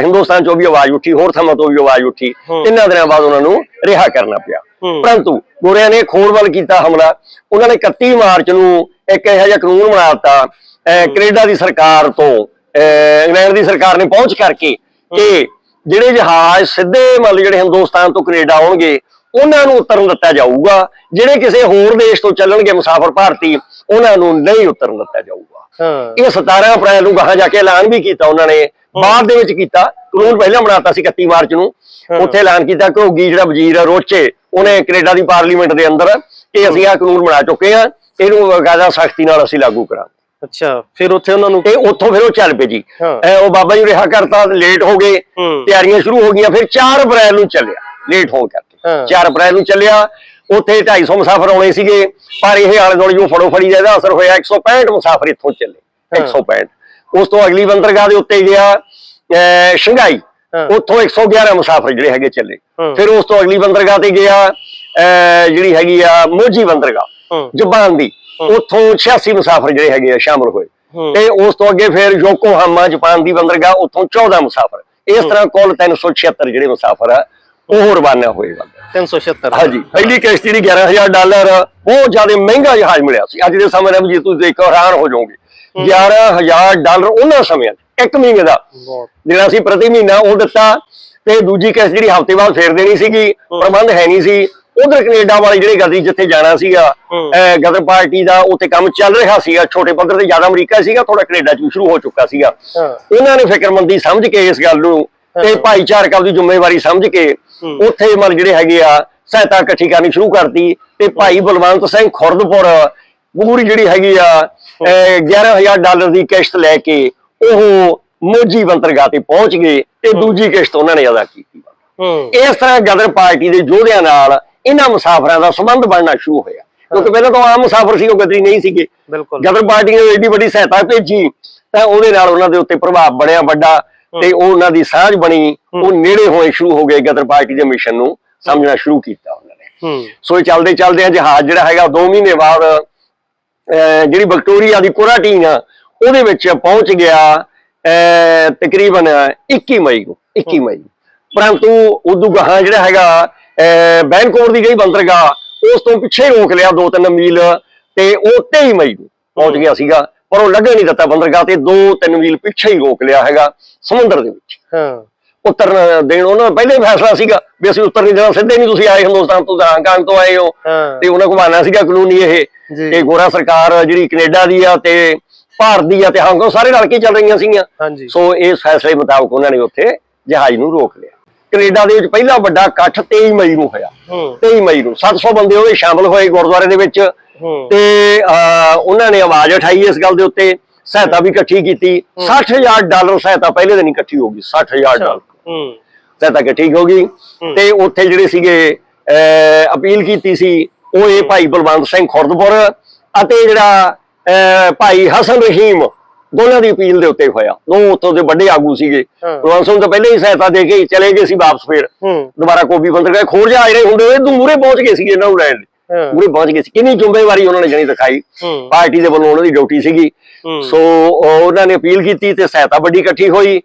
ਹਿੰਦੁਸਤਾਨ ਚੋਂ ਵੀ ਆਵਾਜ਼ ਉੱਠੀ ਹੋਰ ਥਾਵਾਂ ਤੋਂ ਵੀ ਆਵਾਜ਼ ਉੱਠੀ। ਤਿੰਨਾਂ ਦਿਨਾਂ ਬਾਅਦ ਉਹਨਾਂ ਨੂੰ ਰਿਹਾ ਕਰਨਾ ਪਿਆ। ਪਰੰਤੂ ਗੋਰਿਆਂ ਨੇ ਖੋਰਵਲ ਕੀਤਾ ਹਮਲਾ। ਉਹਨਾਂ ਨੇ 31 ਮਾਰਚ ਨੂੰ ਇੱਕ ਇਹੋ ਜਿਹਾ ਕਾਨੂੰਨ ਬਣਾ ਦਿੱਤਾ। ਕੈਨੇਡਾ ਦੀ ਸਰਕਾਰ ਤੋਂ ਇੰਗਲੈਂਡ ਦੀ ਸਰਕਾਰ ਨੇ ਪਹੁੰਚ ਕਰਕੇ ਕਿ ਜਿਹੜੇ ਜਹਾਜ਼ ਸਿੱਧੇ ਮਤਲਬ ਜਿਹੜੇ ਹਿੰਦੁਸਤਾਨ ਤੋਂ ਕੈਨੇਡਾ ਆਉਣਗੇ ਉਹਨਾਂ ਨੂੰ ਉਤਰਨ ਦਿੱਤਾ ਜਾਊਗਾ। ਜਿਹੜੇ ਕਿਸੇ ਹੋਰ ਦੇਸ਼ ਤੋਂ ਚੱਲਣਗੇ ਮੁਸਾਫਰ ਭਾਰਤੀ ਉਹਨਾਂ ਨੂੰ ਨਹੀਂ ਉਤਰਨ ਦਿੱਤਾ ਜਾਊਗਾ। ਹਾਂ। ਇਹ 17 ਅਪ੍ਰੈਲ ਨੂੰ ਗਾਹਾਂ ਜਾ ਕੇ ਐਲਾਨ ਵੀ ਕੀਤਾ ਉਹਨਾਂ ਨੇ। ਬਾਅਦ ਦੇ ਵਿੱਚ ਕੀਤਾ ਕਾਨੂੰਨ ਪਹਿਲਾਂ ਬਣਾਤਾ ਸੀ 31 ਮਾਰਚ ਨੂੰ। ਉੱਥੇ ਐਲਾਨ ਕੀਤਾ ਘੋਗੀ ਜਿਹੜਾ ਵਜ਼ੀਰ ਆ ਰੋਚੇ ਉਹਨੇ ਕੈਨੇਡਾ ਦੀ ਪਾਰਲੀਮੈਂਟ ਦੇ ਅੰਦਰ ਕਿ ਅਸੀਂ ਆਹ ਕਾਨੂੰਨ ਬਣਾ ਚੁੱਕੇ ਆ ਇਹਨੂੰ ਬਕਾਇਦਾ ਸਖਤੀ ਨਾਲ ਅਸੀਂ ਲਾਗੂ ਕਰਾਂਗੇ। ਅੱਛਾ ਫਿਰ ਉੱਥੇ ਉਹਨਾਂ ਨੂੰ ਤੇ ਉੱਥੋਂ ਫਿਰ ਉਹ ਚੱਲ ਪਏ ਜੀ। ਹਾਂ। ਉਹ ਬਾਬਾ ਜੀ ਰਿਹਾ ਕਰਤਾ ਲੇਟ ਹੋ ਗਏ ਹੂੰ। ਤਿਆਰੀਆਂ ਸ਼ੁਰੂ ਹੋ ਗਈਆਂ ਫਿਰ 4 ਅਪ੍ਰੈਲ ਨੂੰ ਚੱਲਿਆ ਲੇਟ ਹੋਣ ਕਰਕੇ। ਹਾਂ। 4 ਅਪ੍ਰੈਲ ਨੂੰ ਚੱਲਿਆ ਉੱਥੇ 250 ਮੁਸਾਫਰ ਆਉਣੇ ਸੀਗੇ ਪਰ ਇਹ ਆਲੇ ਦੁਆਲੇ ਜੋ ਫੜੋ ਫੜੀ ਦਾ ਇਹਦਾ ਅਸਰ ਹੋਇਆ 165 ਮੁਸਾਫਰ ਇੱਥੋਂ ਚੱਲੇ ਹਾਂ। 165 ਉਸ ਤੋਂ ਅਗਲੀ ਬੰਦਰਗਾਹ ਦੇ ਉੱਤੇ ਗਿਆ ਸ਼ੰਘਾਈ। ਉੱਥੋਂ 111 ਮੁਸਾਫਰ ਜਿਹੜੇ ਹੈਗੇ ਚੱਲੇ। ਫਿਰ ਉਸ ਤੋਂ ਅਗਲੀ ਬੰਦਰਗਾਹ ਤੇ ਗਿਆ ਜਿਹੜੀ ਹੈਗੀ ਆ ਮੋਜੀ ਬੰਦਰਗਾਹ ਜਪਾਨ ਦੀ। ਉੱਥੋਂ 86 ਮੁਸਾਫਰ ਜਿਹੜੇ ਹੈਗੇ ਆ ਸ਼ਾਮਲ ਹੋਏ। ਤੇ ਉਸ ਤੋਂ ਅੱਗੇ ਫਿਰ ਯੋਕੋਹਾਮਾ ਜਾਪਾਨ ਦੀ ਬੰਦਰਗਾਹ ਉੱਥੋਂ 14 ਮੁਸਾਫਰ। ਇਸ ਤਰ੍ਹਾਂ ਕੁੱਲ 376 ਜਿਹੜੇ ਮੁਸਾਫਰ ਆ ਉਹ ਰਵਾਨਾ ਹੋਏ ਵਾ 376 ਹਾਂਜੀ ਪਹਿਲੀ ਕਿਸ਼ਤੀ ਦੀ 11000 ਡਾਲਰ ਬਹੁਤ ਜ਼ਿਆਦਾ ਮਹਿੰਗਾ ਜਹਾਜ਼ ਮਿਲਿਆ ਸੀ। ਅੱਜ ਦੇ ਸਮੇਂ ਜੇ ਤੁਸੀਂ ਦੇਖੋ ਹੈਰਾਨ ਹੋ ਜਾਓਗੇ 11000 ਡਾਲਰ ਉਹਨਾਂ ਸਮਿਆਂ ਇੱਕ ਮਹੀਨੇ ਦਾ। ਜਿਹੜਾ ਸੀ ਪ੍ਰਤੀ ਮਹੀਨਾ ਉਹ ਦਿੱਤਾ ਤੇ ਦੂਜੀ ਕਿਸ਼ਤ ਜਿਹੜੀ ਹਫ਼ਤੇ ਬਾਅਦ ਫੇਰ ਦੇਣੀ ਸੀਗੀ ਪ੍ਰਬੰਧ ਹੈ ਨਹੀਂ ਸੀ। ਉਧਰ ਕੈਨੇਡਾ ਵਾਲੀ ਜਿਹੜੀ ਗਦੀ ਜਿੱਥੇ ਜਾਣਾ ਸੀਗਾ ਗਦਰ ਪਾਰਟੀ ਦਾ ਉੱਥੇ ਕੰਮ ਚੱਲ ਰਿਹਾ ਸੀਗਾ ਛੋਟੇ ਪੱਧਰ ਤੇ ਜ਼ਿਆਦਾ ਅਮਰੀਕਾ ਸੀਗਾ ਥੋੜਾ ਕੈਨੇਡਾ ਚ ਸ਼ੁਰੂ ਹੋ ਚੁੱਕਾ ਸੀਗਾ। ਉਹਨਾਂ ਨੇ ਫਿਕਰਮੰਦੀ ਸਮਝ ਕੇ ਇਸ ਗੱਲ ਨੂੰ ਤੇ ਭਾਈਚਾਰਕ ਦੀ ਜ਼ਿੰਮੇਵਾਰੀ ਸਮਝ ਕੇ ਉੱਥੇ ਮਤਲਬ ਜਿਹੜੇ ਹੈਗੇ ਆ ਸਹਾਇਤਾ ਇਕੱਠੀ ਕਰਨੀ ਸ਼ੁਰੂ ਕਰਤੀ ਤੇ ਭਾਈ ਬਲਵੰਤ ਸਿੰਘ ਖੁਰਦਪੁਰ ਪੂਰੀ ਜਿਹੜੀ ਹੈਗੀ ਆ ਅਹ 11000 ਡਾਲਰ ਦੀ ਕਿਸ਼ਤ ਲੈ ਕੇ ਉਹ ਮੋਜੀ ਬੰਤਰਗਾਹ ਤੇ ਪਹੁੰਚ ਗਏ ਤੇ ਦੂਜੀ ਕਿਸ਼ਤ ਉਹਨਾਂ ਨੇ ਅਦਾ ਕੀਤੀ। ਇਸ ਤਰ੍ਹਾਂ ਗਦਰ ਪਾਰਟੀ ਦੇ ਯੋਧਿਆਂ ਨਾਲ ਇਹਨਾਂ ਮੁਸਾਫਰਾਂ ਦਾ ਸੰਬੰਧ ਬਣਨਾ ਸ਼ੁਰੂ ਹੋਇਆ। ਕਿਉਂਕਿ ਪਹਿਲਾਂ ਤਾਂ ਆਮ ਮੁਸਾਫਰ ਸੀ ਉਹ ਗਦਰੀ ਨਹੀਂ ਸੀਗੇ। ਗਦਰ ਪਾਰਟੀ ਨੇ ਏਡੀ ਵੱਡੀ ਸਹਾਇਤਾ ਭੇਜੀ ਤਾਂ ਉਹਦੇ ਨਾਲ ਉਹਨਾਂ ਦੇ ਉੱਤੇ ਪ੍ਰਭਾਵ ਬਣਿਆ ਵੱਡਾ। ਤੇ ਉਹ ਉਹਨਾਂ ਦੀ ਸਾਂਝ ਬਣੀ ਉਹ ਨੇੜੇ ਹੋਏ ਸ਼ੁਰੂ ਹੋ ਗਏ ਗਦਰ ਪਾਰਟੀ ਦੇ ਮਿਸ਼ਨ ਨੂੰ ਸਮਝਣਾ ਸ਼ੁਰੂ ਕੀਤਾ ਉਹਨਾਂ ਨੇ। ਸੋ ਇਹ ਚੱਲਦੇ ਚੱਲਦੇ ਜਹਾਜ਼ ਜਿਹੜਾ ਹੈਗਾ 2 ਮਹੀਨੇ ਬਾਅਦ ਜਿਹੜੀ ਵਿਕਟੋਰੀਆ ਦੀ ਕੁਰਾਟੀਨ ਆ ਉਹਦੇ ਵਿੱਚ ਪਹੁੰਚ ਗਿਆ ਤਕਰੀਬਨ 21 ਮਈ ਨੂੰ 21 ਮਈ। ਪਰੰਤੂ ਉਦੋਂ ਗਾਹਾਂ ਜਿਹੜਾ ਹੈਗਾ ਬੈਂਕੋਰ ਦੀ ਜਿਹੜੀ ਬੰਦਰਗਾਹ ਉਸ ਤੋਂ ਪਿੱਛੇ ਰੋਕ ਲਿਆ 2-3 ਮੀਲ ਤੇ ਉਹ 23 ਮਈ ਨੂੰ ਪਹੁੰਚ ਗਿਆ ਸੀਗਾ। ਪਰ ਉਹ ਲੱਗਣ ਨਹੀਂ ਦਿੱਤਾ ਬੰਦਰਗਾਹ ਤੇ 2-3 ਮੀਲ ਪਿੱਛੇ ਹੀ ਰੋਕ ਲਿਆ ਹੈਗਾ ਸਮੁੰਦਰ ਦੇ ਵਿੱਚ। ਹਾਂ। ਉਤਰਨ ਦੇਣ ਉਹਨਾਂ ਦਾ ਪਹਿਲੇ ਫੈਸਲਾ ਸੀਗਾ ਵੀ ਅਸੀਂ ਉੱਤਰ ਨਹੀਂ ਦੇਣਾ ਸਿੱਧੇ ਨਹੀਂ ਤੁਸੀਂ ਆਏ ਹਿੰਦੁਸਤਾਨ ਤੋਂ ਹਾਂਗਕਾਂਗ ਤੋਂ ਆਏ ਹੋ। ਤੇ ਉਹਨਾਂ ਘੁਮਾਣਾ ਸੀਗਾ ਕਾਨੂੰਨੀ ਇਹ। ਤੇ ਗੋਰਾ ਸਰਕਾਰ ਜਿਹੜੀ ਕੈਨੇਡਾ ਦੀ ਆ ਤੇ ਭਾਰਤ ਦੀ ਆ ਤੇ ਹਾਂਗਕਾਂਗ ਸਾਰੇ ਰਲ ਕੇ ਚੱਲ ਰਹੀਆਂ ਸੀਗੀਆਂ। ਸੋ ਇਸ ਫੈਸਲੇ ਮੁਤਾਬਕ ਉਹਨਾਂ ਨੇ ਉੱਥੇ ਜਹਾਜ਼ ਨੂੰ ਰੋਕ ਲਿਆ। ਕੈਨੇਡਾ ਦੇ ਵਿੱਚ ਪਹਿਲਾ ਵੱਡਾ ਇਕੱਠ 23 ਮਈ ਨੂੰ ਹੋਇਆ। ਹੂੰ। 23 ਮਈ ਨੂੰ 700 ਬੰਦੇ ਉਹਦੇ ਸ਼ਾਮਲ ਹੋਏ ਗੁਰਦੁਆਰੇ ਦੇ ਵਿੱਚ। ਤੇ ਉਹਨਾਂ ਨੇ ਆਵਾਜ਼ ਉਠਾਈ ਇਸ ਗੱਲ ਦੇ ਉੱਤੇ ਸਹਾਇਤਾ ਵੀ ਇਕੱਠੀ ਕੀਤੀ। 60000 ਡਾਲਰ ਸਹਾਇਤਾ ਪਹਿਲੇ ਦਿਨ ਇਕੱਠੀ ਹੋ ਗਈ 60000 ਡਾਲਰ। ਸਹਾਇਤਾ ਇਕੱਠੀ ਹੋ ਗਈ। ਤੇ ਉੱਥੇ ਜਿਹੜੇ ਸੀਗੇ ਅਪੀਲ ਕੀਤੀ ਸੀ ਉਹ ਇਹ ਭਾਈ ਬਲਵੰਤ ਸਿੰਘ ਖੁਰਦਪੁਰ ਅਤੇ ਜਿਹੜਾ ਭਾਈ ਹਸਨ ਰਹੀਮ ਦੋਨਾਂ ਦੀ ਅਪੀਲ ਦੇ ਉੱਤੇ ਹੋਇਆ। ਉਹ ਉੱਥੋਂ ਦੇ ਵੱਡੇ ਆਗੂ ਸੀਗੇ। ਬਲਵੰਤ ਸਿੰਘ ਤਾਂ ਪਹਿਲੇ ਹੀ ਸਹਾਇਤਾ ਦੇ ਕੇ ਚਲੇ ਗਏ ਸੀ ਵਾਪਸ ਫੇਰ। ਦੁਬਾਰਾ ਕੋਬੀ ਬੰਦਰ ਗਏ ਖੋਰ ਜਾ ਆਏ ਰਹੇ ਹੁੰਦੇ ਇਹ ਮੂਰੇ ਪਹੁੰਚ ਗਏ ਸੀਗੇ ਇਹਨਾਂ ਨੂੰ ਲੈਣ ਮੂਰੇ ਪਹੁੰਚ ਗਏ ਸੀ ਕਿੰਨੀ ਜ਼ਿੰਮੇਵਾਰੀ ਉਹਨਾਂ ਨੇ ਜਣੀ ਦਿਖਾਈ। ਪਾਰਟੀ ਦੇ ਵੱਲੋਂ ਉਹਨਾਂ ਦੀ ਡਿਊਟੀ ਸੀਗੀ। ਸੋ ਉਹ- ਉਹਨਾਂ ਨੇ ਅਪੀਲ ਕੀਤੀ ਤੇ ਸਹਾਇਤਾ ਵੱਡੀ ਇਕੱਠੀ ਹੋਈ।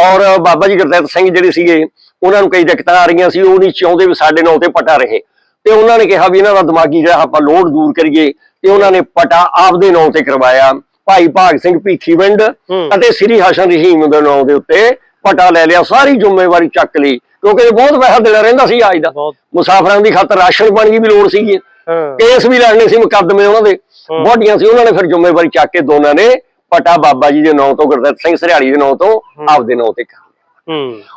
ਔਰ ਬਾਬਾ ਜੀ ਗੁਰਦਿੱਤ ਸਿੰਘ ਜਿਹੜੇ ਸੀਗੇ ਉਹਨਾਂ ਨੂੰ ਕਈ ਦਿੱਕਤਾਂ ਆ ਰਹੀਆਂ ਸੀ ਉਹ ਨਹੀਂ ਚਾਹੁੰਦੇ ਵੀ ਸਾਡੇ ਨਾਂ ਤੇ ਪਟਾ ਰਹੇ। ਤੇ ਉਹਨਾਂ ਨੇ ਕਿਹਾ ਵੀ ਇਹਨਾਂ ਦਾ ਦਿਮਾਗੀ ਜਿਹੜਾ ਆਪਾਂ ਲੋਡ ਦੂਰ ਕਰੀਏ ਤੇ ਉਹਨਾਂ ਨੇ ਪਟਾ ਆਪਦੇ ਨਾਂ ਤੇ ਕਰਵਾਇਆ। ਭਾਈ ਭਾਗ ਸਿੰਘ ਭੀਖੀਵਿੰਡ ਹੂੰ। ਅਤੇ ਸ੍ਰੀ ਹਸਨ ਰਹੀਮ ਦੇ ਨਾਂ ਦੇ ਉੱਤੇ ਪਟਾ ਲੈ ਲਿਆ ਸਾਰੀ ਜ਼ਿੰਮੇਵਾਰੀ ਚੱਕ ਲਈ। ਕਿਉਂਕਿ ਬਹੁਤ ਪੈਸਾ ਦੇਣਾ ਰਹਿੰਦਾ ਸੀ ਅੱਜ ਦਾ। ਮੁਸਾਫਰਾਂ ਦੀ ਖਾਤਰ ਰਾਸ਼ਨ ਪਾਣੀ ਦੀ ਵੀ ਲੋੜ ਸੀਗੀ। ਕੇਸ ਵੀ ਲੜਨੇ ਸੀ ਮੁਕੱਦਮੇ ਉਹਨਾਂ ਦੇ। ਬੋਡੀਆਂ ਸੀ ਉਹਨਾਂ ਨੇ ਫਿਰ ਜ਼ਿੰਮੇਵਾਰੀ ਚੱਕ ਕੇ ਦੋਨਾਂ ਨੇ ਪਟਾ ਬਾਬਾ ਜੀ ਦੇ ਨਾਂ ਤੋਂ ਗੁਰਦਿੱਤ ਸਿੰਘ ਸਰਿਆੜੀ ਦੇ ਨਾਂ ਤੋਂ ਆਪਦੇ ਨਾਂ ਤੇ ਕਰ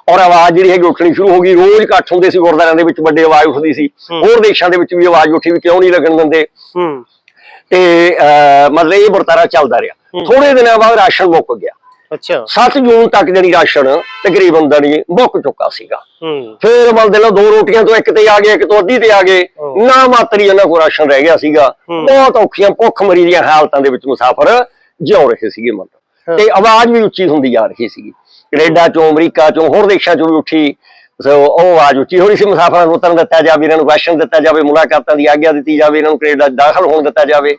ਔਰ ਆਵਾਜ਼ ਜਿਹੜੀ ਹੈਗੀ ਉੱਠਣੀ ਸ਼ੁਰੂ ਹੋ ਗਈ। ਰੋਜ਼ ਇਕੱਠ ਹੁੰਦੇ ਸੀ ਗੁਰਦੁਆਰਿਆਂ ਦੇ ਵਿੱਚ ਵੱਡੀ ਆਵਾਜ਼ ਉੱਠਦੀ ਸੀ। ਹੋਰ ਦੇਸ਼ਾਂ ਦੇ ਵਿੱਚ ਵੀ ਆਵਾਜ਼ ਉੱਠੀ ਵੀ ਕਿਉਂ ਨਹੀਂ ਲੱਗਣ ਦਿੰਦੇ। ਤੇ ਮਤਲਬ ਇਹ ਵਰਤਾਰਾ ਚੱਲਦਾ ਰਿਹਾ। ਥੋੜੇ ਦਿਨਾਂ ਬਾਅਦ ਰਾਸ਼ਨ ਮੁੱਕ ਗਿਆ। ਅੱਛਾ। 7 ਜੂਨ ਤੱਕ ਜਿਹੜੀ ਰਾਸ਼ਨ ਤਕਰੀਬਨ ਦਣੀ ਮੁੱਕ ਚੁੱਕਾ ਸੀਗਾ। ਹੂੰ। ਫੇਰ ਮਤਲਬ ਲਓ ਦੋ ਰੋਟੀਆਂ ਤੋਂ ਇੱਕ ਤੇ ਆ ਗਏ ਇੱਕ ਤੋਂ ਅੱਧੀ ਤੇ ਆ ਗਏ। ਨਾ ਮਾਤਰੀ ਇਹਨਾਂ ਕੋਲ ਰਾਸ਼ਨ ਰਹਿ ਗਿਆ ਸੀਗਾ। ਬਹੁਤ ਔਖੀਆਂ ਭੁੱਖ ਮਰੀ ਦੀਆਂ ਹਾਲਤਾਂ ਦੇ ਵਿੱਚ ਮੁਸਾਫਰ ਜਿਉ ਰਹੇ ਸੀਗੇ ਮਤਲਬ। ਤੇ ਆਵਾਜ਼ ਵੀ ਉੱਚੀ ਹੁੰਦੀ ਜਾ ਰਹੀ ਸੀਗੀ। ਕੈਨੇਡਾ ਚੋਂ ਅਮਰੀਕਾ ਚੋਂ ਹੋਰ ਦੇਸ਼ਾਂ ਚੋਂ ਵੀ ਉੱਠੀ। ਸੋ ਉਹ ਆਵਾਜ਼ ਉੱਚੀ ਹੋ ਰਹੀ ਸੀ ਮੁਸਾਫਰਾਂ ਨੂੰ ਉਤਰਨ ਦਿੱਤਾ ਜਾਵੇ ਇਹਨਾਂ ਨੂੰ ਰਾਸ਼ਨ ਦਿੱਤਾ ਜਾਵੇ ਮੁਲਾਕਾਤਾਂ ਦੀ ਆਗਿਆ ਦਿੱਤੀ ਜਾਵੇ ਇਹਨਾਂ ਨੂੰ ਕੈਨੇਡਾ ਦਾਖਲ ਹੋਣ ਦਿੱਤਾ ਜਾਵੇ।